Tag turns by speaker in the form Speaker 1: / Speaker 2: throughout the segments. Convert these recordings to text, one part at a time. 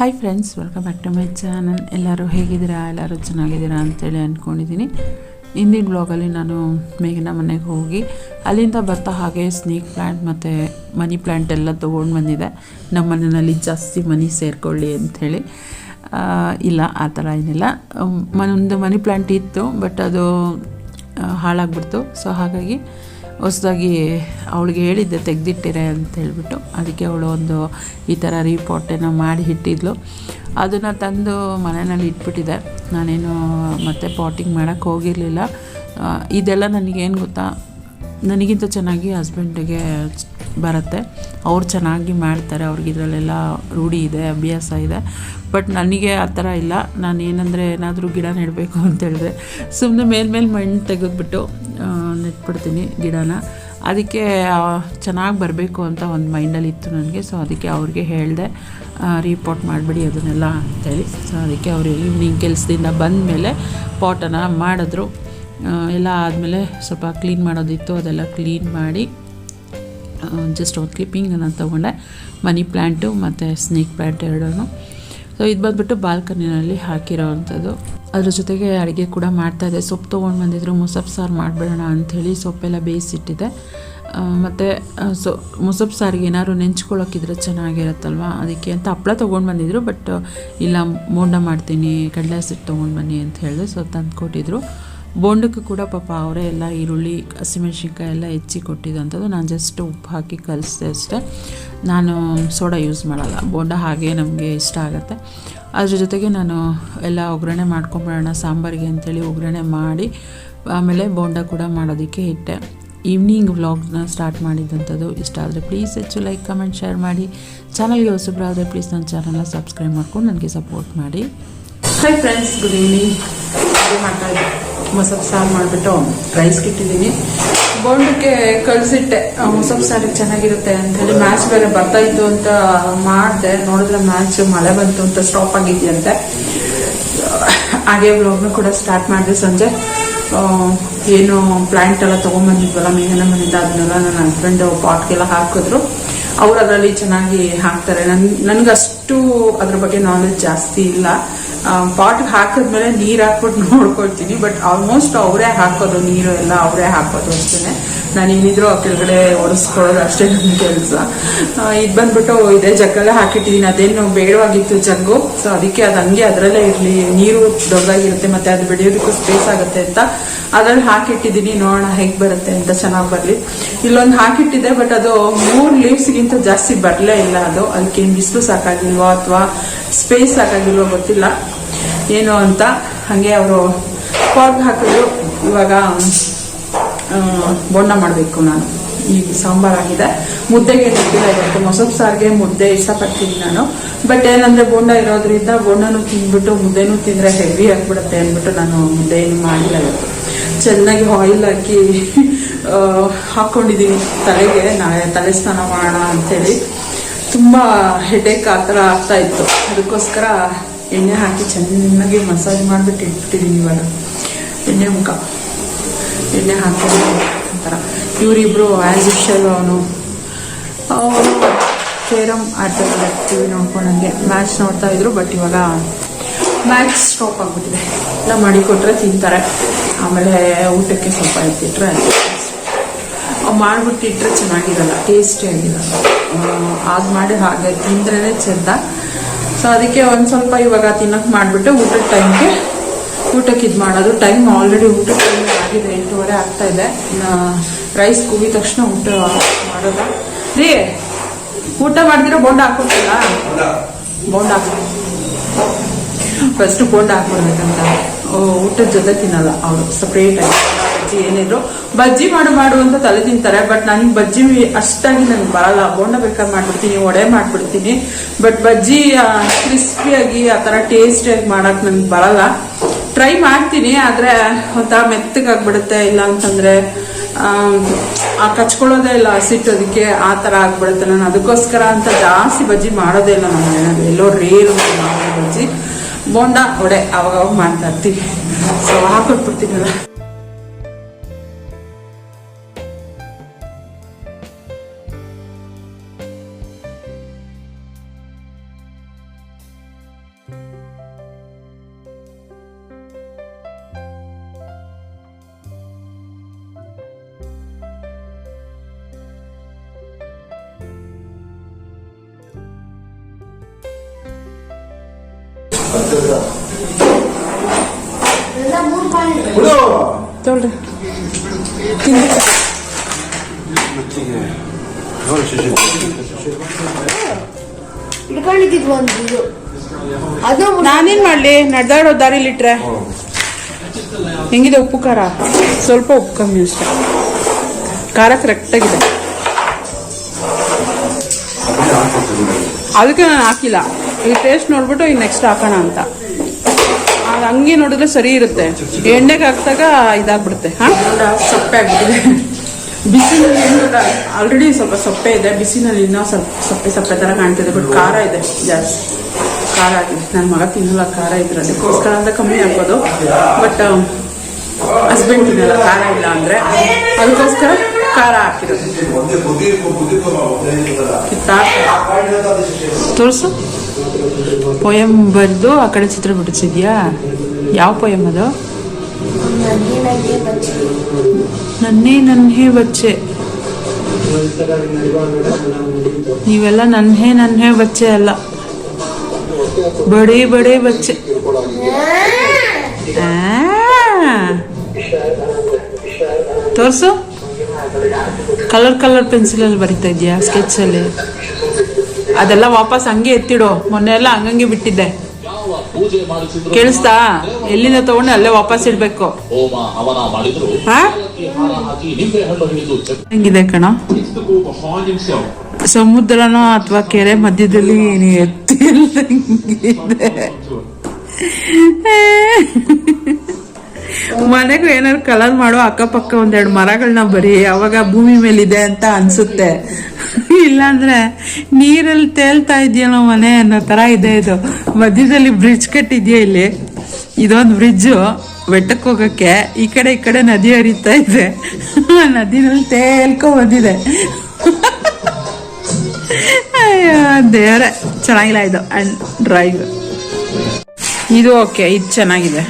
Speaker 1: Hi friends welcome back to my channel ಎಲ್ಲರೂ ಹೇಗಿದ್ದೀರಾ? ಎಲ್ಲರೂ ಚೆನ್ನಾಗಿದ್ದೀರಾ ಅಂತೇಳಿ ಅಂದ್ಕೊಂಡಿದ್ದೀನಿ ಹಿಂದಿನ ಬ್ಲಾಗಲ್ಲಿ ನಾನು ಮೇಘನ ಮನೆಗೆ ಹೋಗಿ, ಅಲ್ಲಿಂದ ಬರ್ತಾ ಹಾಗೆ ಸ್ನೇಕ್ ಪ್ಲ್ಯಾಂಟ್ ಮತ್ತು ಮನಿ ಪ್ಲ್ಯಾಂಟ್ ಎಲ್ಲ ತೊಗೊಂಡು ಬಂದಿದೆ. ನಮ್ಮ ಮನೆಯಲ್ಲಿ ಜಾಸ್ತಿ ಮನಿ ಸೇರಿಕೊಳ್ಳಿ ಅಂಥೇಳಿ. ಇಲ್ಲ, ಆ ಥರ ಏನಿಲ್ಲ. ಒಂದು ಮನಿ ಪ್ಲ್ಯಾಂಟ್ ಇತ್ತು ಬಟ್ ಅದು ಹಾಳಾಗ್ಬಿಡ್ತು. ಸೊ ಹಾಗಾಗಿ ಹೊಸದಾಗಿ ಅವಳಿಗೆ ಹೇಳಿದ್ದೆ, ತೆಗೆದಿಟ್ಟಿರೆ ಅಂತ ಹೇಳಿಬಿಟ್ಟು. ಅದಕ್ಕೆ ಅವಳು ಒಂದು ಈ ಥರ ಏನೋ ಮಾಡಿ ಇಟ್ಟಿದ್ಲು. ಅದನ್ನು ತಂದು ಮನೆಯಲ್ಲಿ ಇಟ್ಬಿಟ್ಟಿದೆ. ನಾನೇನು ಮತ್ತೆ ಪಾಟಿಂಗ್ ಮಾಡೋಕ್ಕೆ ಹೋಗಿರಲಿಲ್ಲ. ಇದೆಲ್ಲ ನನಗೇನು ಗೊತ್ತಾ? ನನಗಿಂತ ಚೆನ್ನಾಗಿ ಹಸ್ಬೆಂಡಿಗೆ ಬರುತ್ತೆ. ಅವ್ರು ಚೆನ್ನಾಗಿ ಮಾಡ್ತಾರೆ. ಅವ್ರಿಗೆ ಇದರಲ್ಲೆಲ್ಲ ರೂಢಿ ಇದೆ, ಅಭ್ಯಾಸ ಇದೆ. ಬಟ್ ನನಗೆ ಆ ಥರ ಇಲ್ಲ. ನಾನು ಏನಂದರೆ ಏನಾದರೂ ಗಿಡ ನೆಡಬೇಕು ಅಂತ ಹೇಳಿದ್ರೆ ಸುಮ್ಮನೆ ಮೇಲ್ಮೇಲೆ ಮಣ್ಣು ತೆಗೆದ್ಬಿಟ್ಟು ನೆಟ್ಬಿಡ್ತೀನಿ ಗಿಡನ. ಅದಕ್ಕೆ ಚೆನ್ನಾಗಿ ಬರಬೇಕು ಅಂತ ಒಂದು ಮೈಂಡಲ್ಲಿ ಇತ್ತು ನನಗೆ, ಸೊ ಅದಕ್ಕೆ ಅವ್ರಿಗೆ ಹೇಳಿದೆ ರಿಪೋರ್ಟ್ ಮಾಡಿಬಿಡಿ ಅದನ್ನೆಲ್ಲ ಅಂತೇಳಿ. ಸೊ ಅದಕ್ಕೆ ಅವರು ಈವ್ನಿಂಗ್ ಕೆಲಸದಿಂದ ಬಂದ ಮೇಲೆ ಪಾಟನ್ನು ಮಾಡಿದ್ರು ಎಲ್ಲ ಆದಮೇಲೆ ಸ್ವಲ್ಪ ಕ್ಲೀನ್ ಮಾಡೋದಿತ್ತು, ಅದೆಲ್ಲ ಕ್ಲೀನ್ ಮಾಡಿ ಜಸ್ಟ್ ಒಂದು ಕ್ಲಿಪ್ಪಿಂಗನ್ನು ತೊಗೊಂಡೆ. ಮನಿ ಪ್ಲ್ಯಾಂಟು ಮತ್ತು ಸ್ನೇಕ್ ಪ್ಲ್ಯಾಂಟ್ ಎರಡೂ ಸೊ ಇದು ಬಂದ್ಬಿಟ್ಟು ಬಾಲ್ಕನಿನಲ್ಲಿ ಹಾಕಿರೋ ಅಂಥದ್ದು ಅದ್ರ ಜೊತೆಗೆ ಅಡುಗೆ ಕೂಡ ಮಾಡ್ತಾಯಿದ್ದೆ ಸೊಪ್ಪು ತೊಗೊಂಡು ಬಂದಿದ್ರು ಮುಸಪ್ ಸಾರು ಮಾಡಿಬಿಡೋಣ ಅಂಥೇಳಿ ಸೊಪ್ಪೆಲ್ಲ ಬೇಯಿಸಿಟ್ಟಿದೆ. ಮತ್ತು ಸೊ ಮುಸಪ್ ಸಾರಿಗೆ ಏನಾದ್ರು ನೆಂಚ್ಕೊಳ್ಳೋಕ್ಕಿದ್ರೆ ಚೆನ್ನಾಗಿರುತ್ತಲ್ವ? ಅದಕ್ಕೆ ಅಂತ ಹಪ್ಳ ತೊಗೊಂಡು ಬಂದಿದ್ರು, ಬಟ್, ಇಲ್ಲ, ಮೋಡ ಮಾಡ್ತೀನಿ, ಕಡಲೆ ಹಸಿಟ್ಟು ತೊಗೊಂಡು ಬನ್ನಿ ಅಂತ ಹೇಳಿದೆ ಸೊ ತಂದು ಕೊಟ್ಟಿದ್ರು ಬೋಂಡಕ್ಕೂ ಕೂಡ ಪಾಪ ಅವರೇ ಎಲ್ಲ ಈರುಳ್ಳಿ, ಹಸಿಮೆಣ್ಸಿನ್ಕಾಯಿ ಎಲ್ಲ ಹೆಚ್ಚಿ ಕೊಟ್ಟಿದ್ದಂಥದ್ದು. ನಾನು ಜಸ್ಟ್ ಉಪ್ಪು ಹಾಕಿ ಕಲಿಸ್ದೆ ಅಷ್ಟೇ. ನಾನು ಸೋಡಾ ಯೂಸ್ ಮಾಡಲ್ಲ. ಬೋಂಡ ಹಾಗೆ ನಮಗೆ ಇಷ್ಟ ಆಗುತ್ತೆ. ಅದ್ರ ಜೊತೆಗೆ ನಾನು ಎಲ್ಲ ಒಗ್ಗರಣೆ ಮಾಡ್ಕೊಂಬಿಡೋಣ, ಸಾಂಬಾರಿಗೆ ಅಂಥೇಳಿ ಒಗ್ಗರಣೆ ಮಾಡಿ, ಆಮೇಲೆ ಬೋಂಡ ಕೂಡ ಮಾಡೋದಕ್ಕೆ ಇಟ್ಟೆ. ಈವ್ನಿಂಗ್ ವ್ಲಾಗ್ನ ಸ್ಟಾರ್ಟ್ ಮಾಡಿದ್ದಂಥದ್ದು ಇಷ್ಟ ಆದರೆ ಪ್ಲೀಸ್ ಹೆಚ್ಚು ಲೈಕ್ ಕಮೆಂಟ್ ಶೇರ್ ಮಾಡಿ. ಚಾನಲ್ಗೆ ಹೊಸಬ್ರಾದರೆ ಪ್ಲೀಸ್ ನನ್ನ ಚಾನಲ್ನ ಸಬ್ಸ್ಕ್ರೈಬ್ ಮಾಡ್ಕೊಂಡು ನನಗೆ ಸಪೋರ್ಟ್ ಮಾಡಿ. ಹಾಯ್ ಫ್ರೆಂಡ್ಸ್ ಗುಡ್ ಈವ್ನಿಂಗ್ ಮಾಡ್ತಾ ಮೊಸರು ಸಾರು ಮಾಡಿಬಿಟ್ಟು ರೈಸ್ಗೆ ಇಟ್ಟಿದ್ದೀನಿ ಬೋಂಡಕ್ಕೆ ಕಳಿಸಿಟ್ಟೆ. ಮೊಸರು ಸಾರಿಗೆ ಚೆನ್ನಾಗಿರುತ್ತೆ ಅಂತ ಹೇಳಿ ಮ್ಯಾಚ್ ಬೇರೆ ಬರ್ತಾ ಇತ್ತು ಅಂತ ಮಾಡಿದೆ. ನೋಡಿದ್ರೆ ಮ್ಯಾಚ್ ಮಳೆ ಬಂತು ಅಂತ ಸ್ಟಾಪ್ ಆಗಿದೆಯಂತೆ. ಹಾಗೆ ಬ್ಲಾಗ್ನು ಕೂಡ ಸ್ಟಾರ್ಟ್ ಮಾಡಿದೆ ಸಂಜೆ. ಏನು ಪ್ಲಾಂಟ್ ಎಲ್ಲ ತೊಗೊಂಬಂದಿದ್ವಲ್ಲ ಮೇಘನ ಮನೆಯಿಂದ ಅದನ್ನೆಲ್ಲ ನನ್ನ ಹಸ್ಬೆಂಡ್ ಪಾಟ್ಗೆಲ್ಲ ಹಾಕಿದ್ರು. ಅವ್ರು ಅದರಲ್ಲಿ ಚೆನ್ನಾಗಿ ಹಾಕ್ತಾರೆ. ನನ್, ನನಗಷ್ಟು ಅದ್ರ ಬಗ್ಗೆ ನಾಲೆಜ್ ಜಾಸ್ತಿ ಇಲ್ಲ. ಪಾಟ್ಗೆ ಹಾಕಿದ್ಮೇಲೆ ನೀರು ಹಾಕ್ಬಿಟ್ಟು ನೋಡ್ಕೊಳ್ತೀನಿ ಬಟ್ ಆಲ್ಮೋಸ್ಟ್ ಅವರೇ ಹಾಕೋದು ನೀರು ಎಲ್ಲ ಅವರೇ ಹಾಕೋದು ಅಷ್ಟೇ ನಾನು ಏನಿದ್ರು ಆ ಕೆಳಗಡೆ ಒರೆಸ್ಕೊಳ್ಳೋದು ಅಷ್ಟೇ ನನ್ನ ಕೆಲಸ. ಇದು ಬಂದ್ಬಿಟ್ಟು ಇದೇ ಜಗ್ಗಲ್ಲೇ ಹಾಕಿಟ್ಟಿದ್ದೀನಿ ಅದೇನು ಬೇಡವಾಗಿತ್ತು ಜಗ್ಗು. ಸೊ ಅದಕ್ಕೆ ಅದು ಹಂಗೆ ಅದರಲ್ಲೇ ಇರಲಿ. ನೀರು ದೊಡ್ಡದಾಗಿರುತ್ತೆ ಮತ್ತೆ ಅದು ಬೆಳೆಯೋದಕ್ಕೂ ಸ್ಪೇಸ್ ಆಗುತ್ತೆ ಅಂತ. ಅದ್ರಲ್ಲಿ ಹಾಕಿಟ್ಟಿದ್ದೀನಿ ನೋಡೋಣ ಹೇಗೆ ಬರುತ್ತೆ ಅಂತ ಚೆನ್ನಾಗಿ ಬರಲಿ. ಇಲ್ಲೊಂದು ಹಾಕಿಟ್ಟಿದ್ದೆ ಬಟ್ ಅದು ಮೂರು ಲೀವ್ಸ್ಗಿಂತ ಜಾಸ್ತಿ ಬರಲೇ ಇಲ್ಲ ಅದು. ಅದಕ್ಕೆ ಬಿಸಿಲು ಸಾಕಾಗಿಲ್ವೋ ಅಥವಾ ಸ್ಪೇಸ್ ಸಾಕಾಗಿಲ್ವೋ ಗೊತ್ತಿಲ್ಲ. ಏನು ಅಂತ. ಹಾಗೆ ಅವರು ಪಾರ್ಕ್ ಹಾಕಿದ್ರು. ಇವಾಗ ಬೋಂಡ ಮಾಡಬೇಕು ನಾನು. ಈಗ ಸಾಂಬಾರಾಗಿದೆ. ಮುದ್ದೆಗೆ ಗೊತ್ತಿಲ್ಲ ಇವತ್ತು? ಮೊಸರು ಸಾರಿಗೆ, ಮುದ್ದೆ, ಇಷ್ಟಪಡ್ತೀನಿ ನಾನು. ಬಟ್ ಏನಂದ್ರೆ ಬೋಂಡ ಇರೋದ್ರಿಂದ ಬೋಂಡನೂ ತಿಂದ್ಬಿಟ್ಟು ಮುದ್ದೆನು ತಿಂದ್ರೆ ಹೆವಿ ಆಗ್ಬಿಡುತ್ತೆ ಅಂದ್ಬಿಟ್ಟು ನಾನು ಮುದ್ದೆ ಏನು ಮಾಡಿಲ್ಲ ಇವತ್ತು. ಚೆನ್ನಾಗಿ ಆಯಿಲ್ ಹಾಕಿ ಹಾಕ್ಕೊಂಡಿದ್ದೀನಿ ತಲೆಗೆ. ನಾಳೆ ತಲೆ ಸ್ನಾನ ಮಾಡೋಣ ಅಂತೇಳಿ ತುಂಬ ಹೆಡೇಕ್ ಆ ಥರ ಆಗ್ತಾ ಇತ್ತು. ಅದಕ್ಕೋಸ್ಕರ ಎಣ್ಣೆ ಹಾಕಿ ಚೆನ್ನಾಗಿ ಮಸಾಜ್ ಮಾಡಿಬಿಟ್ಟು ಇಟ್ಬಿಟ್ಟಿದ್ದೀನಿ ಇವಾಗ. ಎಣ್ಣೆ ಮುಖ. ಎಣ್ಣೆ ಹಾಕೊಂಡು ಒಂಥರ. ಇವರಿಬ್ರು ಆ್ಯಸ್ ಯೂಶಲ್ ಅವನು. ಅವನು ಕೇರಮ್ ಆಡ್ತಾ ಟಿ ವಿ ನೋಡ್ಕೊಂಡಂಗೆ ಮ್ಯಾಚ್ ನೋಡ್ತಾ ಇದ್ರು ಬಟ್ ಇವಾಗ ಮ್ಯಾಚ್ ಸ್ಟಾಪ್ ಆಗ್ಬಿಟ್ಟಿದೆ. ಎಲ್ಲ ಮಾಡಿಕೊಟ್ರೆ ತಿಂತಾರೆ. ಆಮೇಲೆ ಊಟಕ್ಕೆ ಸ್ವಲ್ಪ ಎತ್ತಿಟ್ರೆ ಮಾಡಿಬಿಟ್ಟಿಟ್ರೆ ಚೆನ್ನಾಗಿರಲ್ಲ ಟೇಸ್ಟಿ ಆಗಿರಲ್ಲ. ಆಗ ಮಾಡಿ ಹಾಗೆ ತಿಂದ್ರೇ ಚೆಂದ. ಸೊ ಅದಕ್ಕೆ ಒಂದು ಸ್ವಲ್ಪ ಇವಾಗ ತಿನ್ನಕ್ಕೆ ಮಾಡಿಬಿಟ್ಟು ಊಟದ ಟೈಮ್ಗೆ ಊಟಕ್ಕೆ ಇದು ಮಾಡೋದು. ಟೈಮ್ ಆಲ್ರೆಡಿ ಊಟಕ್ಕೆ ಟೈಮ್ ಆಗಿದೆ ಎಂಟೂವರೆ ಆಗ್ತಾ ಇದೆ. ರೈಸ್ ಕೂಗಿದ ತಕ್ಷಣ ಊಟ ಮಾಡೋದ? ರೀ ಊಟ ಮಾಡಿದಿರೋ ಬೋಂಡ ಹಾಕೊಟ್ಟಿಲ್ಲ ಬೋಂಡ ಹಾಕಿ. ಫಸ್ಟ್ ಬೋಂಡ ಹಾಕ್ಬಿಡ್ಬೇಕಂತ ಊಟದ ಜೊತೆ ತಿನ್ನಲ್ಲ ಅವರು ಸಪ್ರೇಟ್ ಆಗಿ. ಬಜ್ಜಿ ಏನಿದ್ರು. ಬಜ್ಜಿ ಮಾಡು ಮಾಡು ಅಂತ ತಲೆ ತಿಂತಾರೆ ಬಟ್ ನನಗೆ ಬಜ್ಜಿ ಅಷ್ಟಾಗಿ ನನಗೆ ಬರಲ್ಲ. ಬೋಂಡ ಬೇಕಾದ್ರೆ ಮಾಡ್ಬಿಡ್ತೀನಿ ವಡೆ ಮಾಡ್ಬಿಡ್ತೀನಿ. ಬಟ್ ಬಜ್ಜಿ ಕ್ರಿಸ್ಪಿಯಾಗಿ ಆ ಥರ ಟೇಸ್ಟಿಯಾಗಿ ಮಾಡೋಕೆ ನನಗೆ ಬರಲ್ಲ. ಟ್ರೈ ಮಾಡ್ತೀನಿ, ಆದ್ರೆ ಒಂಥರ ಮೆತ್ತಗಾಗ್ಬಿಡುತ್ತೆ. ಇಲ್ಲ ಅಂತಂದ್ರೆ ಆ ಕಚ್ಕೊಳ್ಳೋದೇ ಇಲ್ಲ ಹಸಿಟ್ಟು ಅದಕ್ಕೆ ಆ ಥರ ಆಗ್ಬಿಡುತ್ತೆ. ನಾನು ಅದಕ್ಕೋಸ್ಕರ ಅಂತ ಜಾಸ್ತಿ ಬಜ್ಜಿ ಮಾಡೋದೇ ಇಲ್ಲ ನಮ್ಮ ಮನೆಯಲ್ಲಿ. ಎಲ್ಲೋ ರೇರು ಮಾಡೋದು ಬಜ್ಜಿ. ಬೋಂಡ ವಡೆ ಅವಾಗ ಮಾಡ್ತಾ ಇರ್ತೀವಿ ಸೊ ಹಾಕೊಟ್ಬಿಡ್ತೀನಲ್ಲ ತೊಳ್ರಿ.
Speaker 2: ಇಟ್ಕೊಂಡಿದ್ದು ಒಂದು ಇದು. ಅದು
Speaker 1: ನಾನೇನ್ ಮಾಡ್ಲಿ? ನಡೆದಾಡೋ ದಾರಿಲಿಟ್ರೆ ಹೆಂಗಿದೆ ಉಪ್ಪು ಖಾರ? ಸ್ವಲ್ಪ ಉಪ್ಪು ಕಮ್ಮಿ ಅಷ್ಟೆ. ಖಾರ ಕರೆಕ್ಟಾಗಿದೆ ಅದಕ್ಕೆ ನಾನು ಹಾಕಿಲ್ಲ. ಈ ಟೇಸ್ಟ್ ನೋಡ್ಬಿಟ್ಟು ಈಗ ನೆಕ್ಸ್ಟ್ ಹಾಕೋಣ ಅಂತ. ಅದು ಹಂಗೆ ನೋಡಿದ್ರೆ ಸರಿ ಇರುತ್ತೆ. ಎಣ್ಣೆಗೆ ಹಾಕ್ದಾಗ ಇದಾಗ್ಬಿಡುತ್ತೆ. ಸಪ್ಪೆ ಆಗ್ಬಿಟ್ಟಿದೆ ಬಿಸಿನಲ್ಲಿ ಆಲ್ರೆಡಿ ಸ್ವಲ್ಪ ಸಪ್ಪೆ ಇದೆ. ಬಿಸಿನಲ್ಲಿ ಇನ್ನೂ ಸ್ವಲ್ಪ ಸಪ್ಪೆ ಸಪ್ಪೆ ಥರ ಕಾಣ್ತಿದೆ ಬಟ್ ಖಾರ ಇದೆ ಜಾಸ್ತಿ. ಖಾರ ಆಗಿದೆ ನನ್ನ ಮಗ ತಿನ್ನಲ್ಲ, ಖಾರ ಇದ್ರೆ ಅದಕ್ಕೋಸ್ಕರ ಅಂತ ಕಮ್ಮಿ ಆಗ್ಬೋದು ಬಟ್ ಹಸ್ಬೆಂಡ್ ತಿನ್ನಲ್ಲ, ಖಾರ ಇಲ್ಲ ಅಂದರೆ ಅದಕ್ಕೋಸ್ಕರ ಖಾರ ತೋರಿಸು. ಪೊಯಮ್ ಬರೆದು ಆ ಕಡೆ ಚಿತ್ರ ಬಿಡಿಸಿದ್ಯಾ? ಯಾವ ಪೊಯಮ್ ಅದು? ನನ್ನೇ ನನ್ನೇ ಬಚ್ಚೆ. ನೀವೆಲ್ಲ ನನ್ನೇ ನನ್ನೇ ಬಚ್ಚೆ ಅಲ್ಲ. ಬಡೇ ಬಡೇ ಬಚ್ಚೆ. ತೋರ್ಸು. ಕಲರ್ ಕಲರ್ ಪೆನ್ಸಿಲಲ್ಲಿ ಬರಿತಾ ಇದೆಯಾ ಸ್ಕೆಚಲ್ಲಿ ಅದೆಲ್ಲ ವಾಪಸ್ ಹಂಗೆ ಎತ್ತಿಡು. ಮೊನ್ನೆ ಎಲ್ಲ ಹಂಗಂಗೆ ಬಿಟ್ಟಿದ್ದೆ. ಕೇಳಿಸ್ತಾ? ಎಲ್ಲಿಂದ ತಗೊಂಡು ಅಲ್ಲೇ ವಾಪಸ್ ಇಡ್ಬೇಕು. ಹೆಂಗಿದೆ ಕಣ? ಸಮುದ್ರನೋ ಅಥವಾ ಕೆರೆ ಮಧ್ಯದಲ್ಲಿ ಎತ್ತಿ. ಮನೆಗೂ ಏನಾದ್ರು ಕಲರ್ ಮಾಡೋ ಅಕ್ಕಪಕ್ಕ ಒಂದೆರಡು ಮರಗಳನ್ನ ಬರಿ, ಅವಾಗ ಭೂಮಿ ಮೇಲಿದೆ ಅಂತ ಅನ್ಸುತ್ತೆ. ಇಲ್ಲಾಂದ್ರೆ ನೀರಲ್ಲಿ ತೇಲ್ತಾ ಇದೆಯಲ್ಲ ಮನೆ ಅನ್ನೋ ತರ ಇದೆ ಇದು. ಮಧ್ಯದಲ್ಲಿ ಬ್ರಿಡ್ಜ್ ಕಟ್ಟಿದ್ಯಾ ಇಲ್ಲಿ? ಇದೊಂದು ಬ್ರಿಡ್ಜು ಬೆಟ್ಟಕ್ಕೆ ಹೋಗಕ್ಕೆ ಈ ಕಡೆ ಈ ಕಡೆ ನದಿ ಹರಿತಾ ಇದೆ. ನದಿನಲ್ಲಿ ತೇಲ್ಕೊ ಬಂದಿದೆ. ಅಯ್ಯೋ, ದೇವ್ರೆ, ಚೆನ್ನಾಗಿಲ್ಲ ಇದು. ಅಂಡ್ ಡ್ರಾಯಿಂಗ್ ಇದು ಓಕೆ ಇದು ಚೆನ್ನಾಗಿದೆ.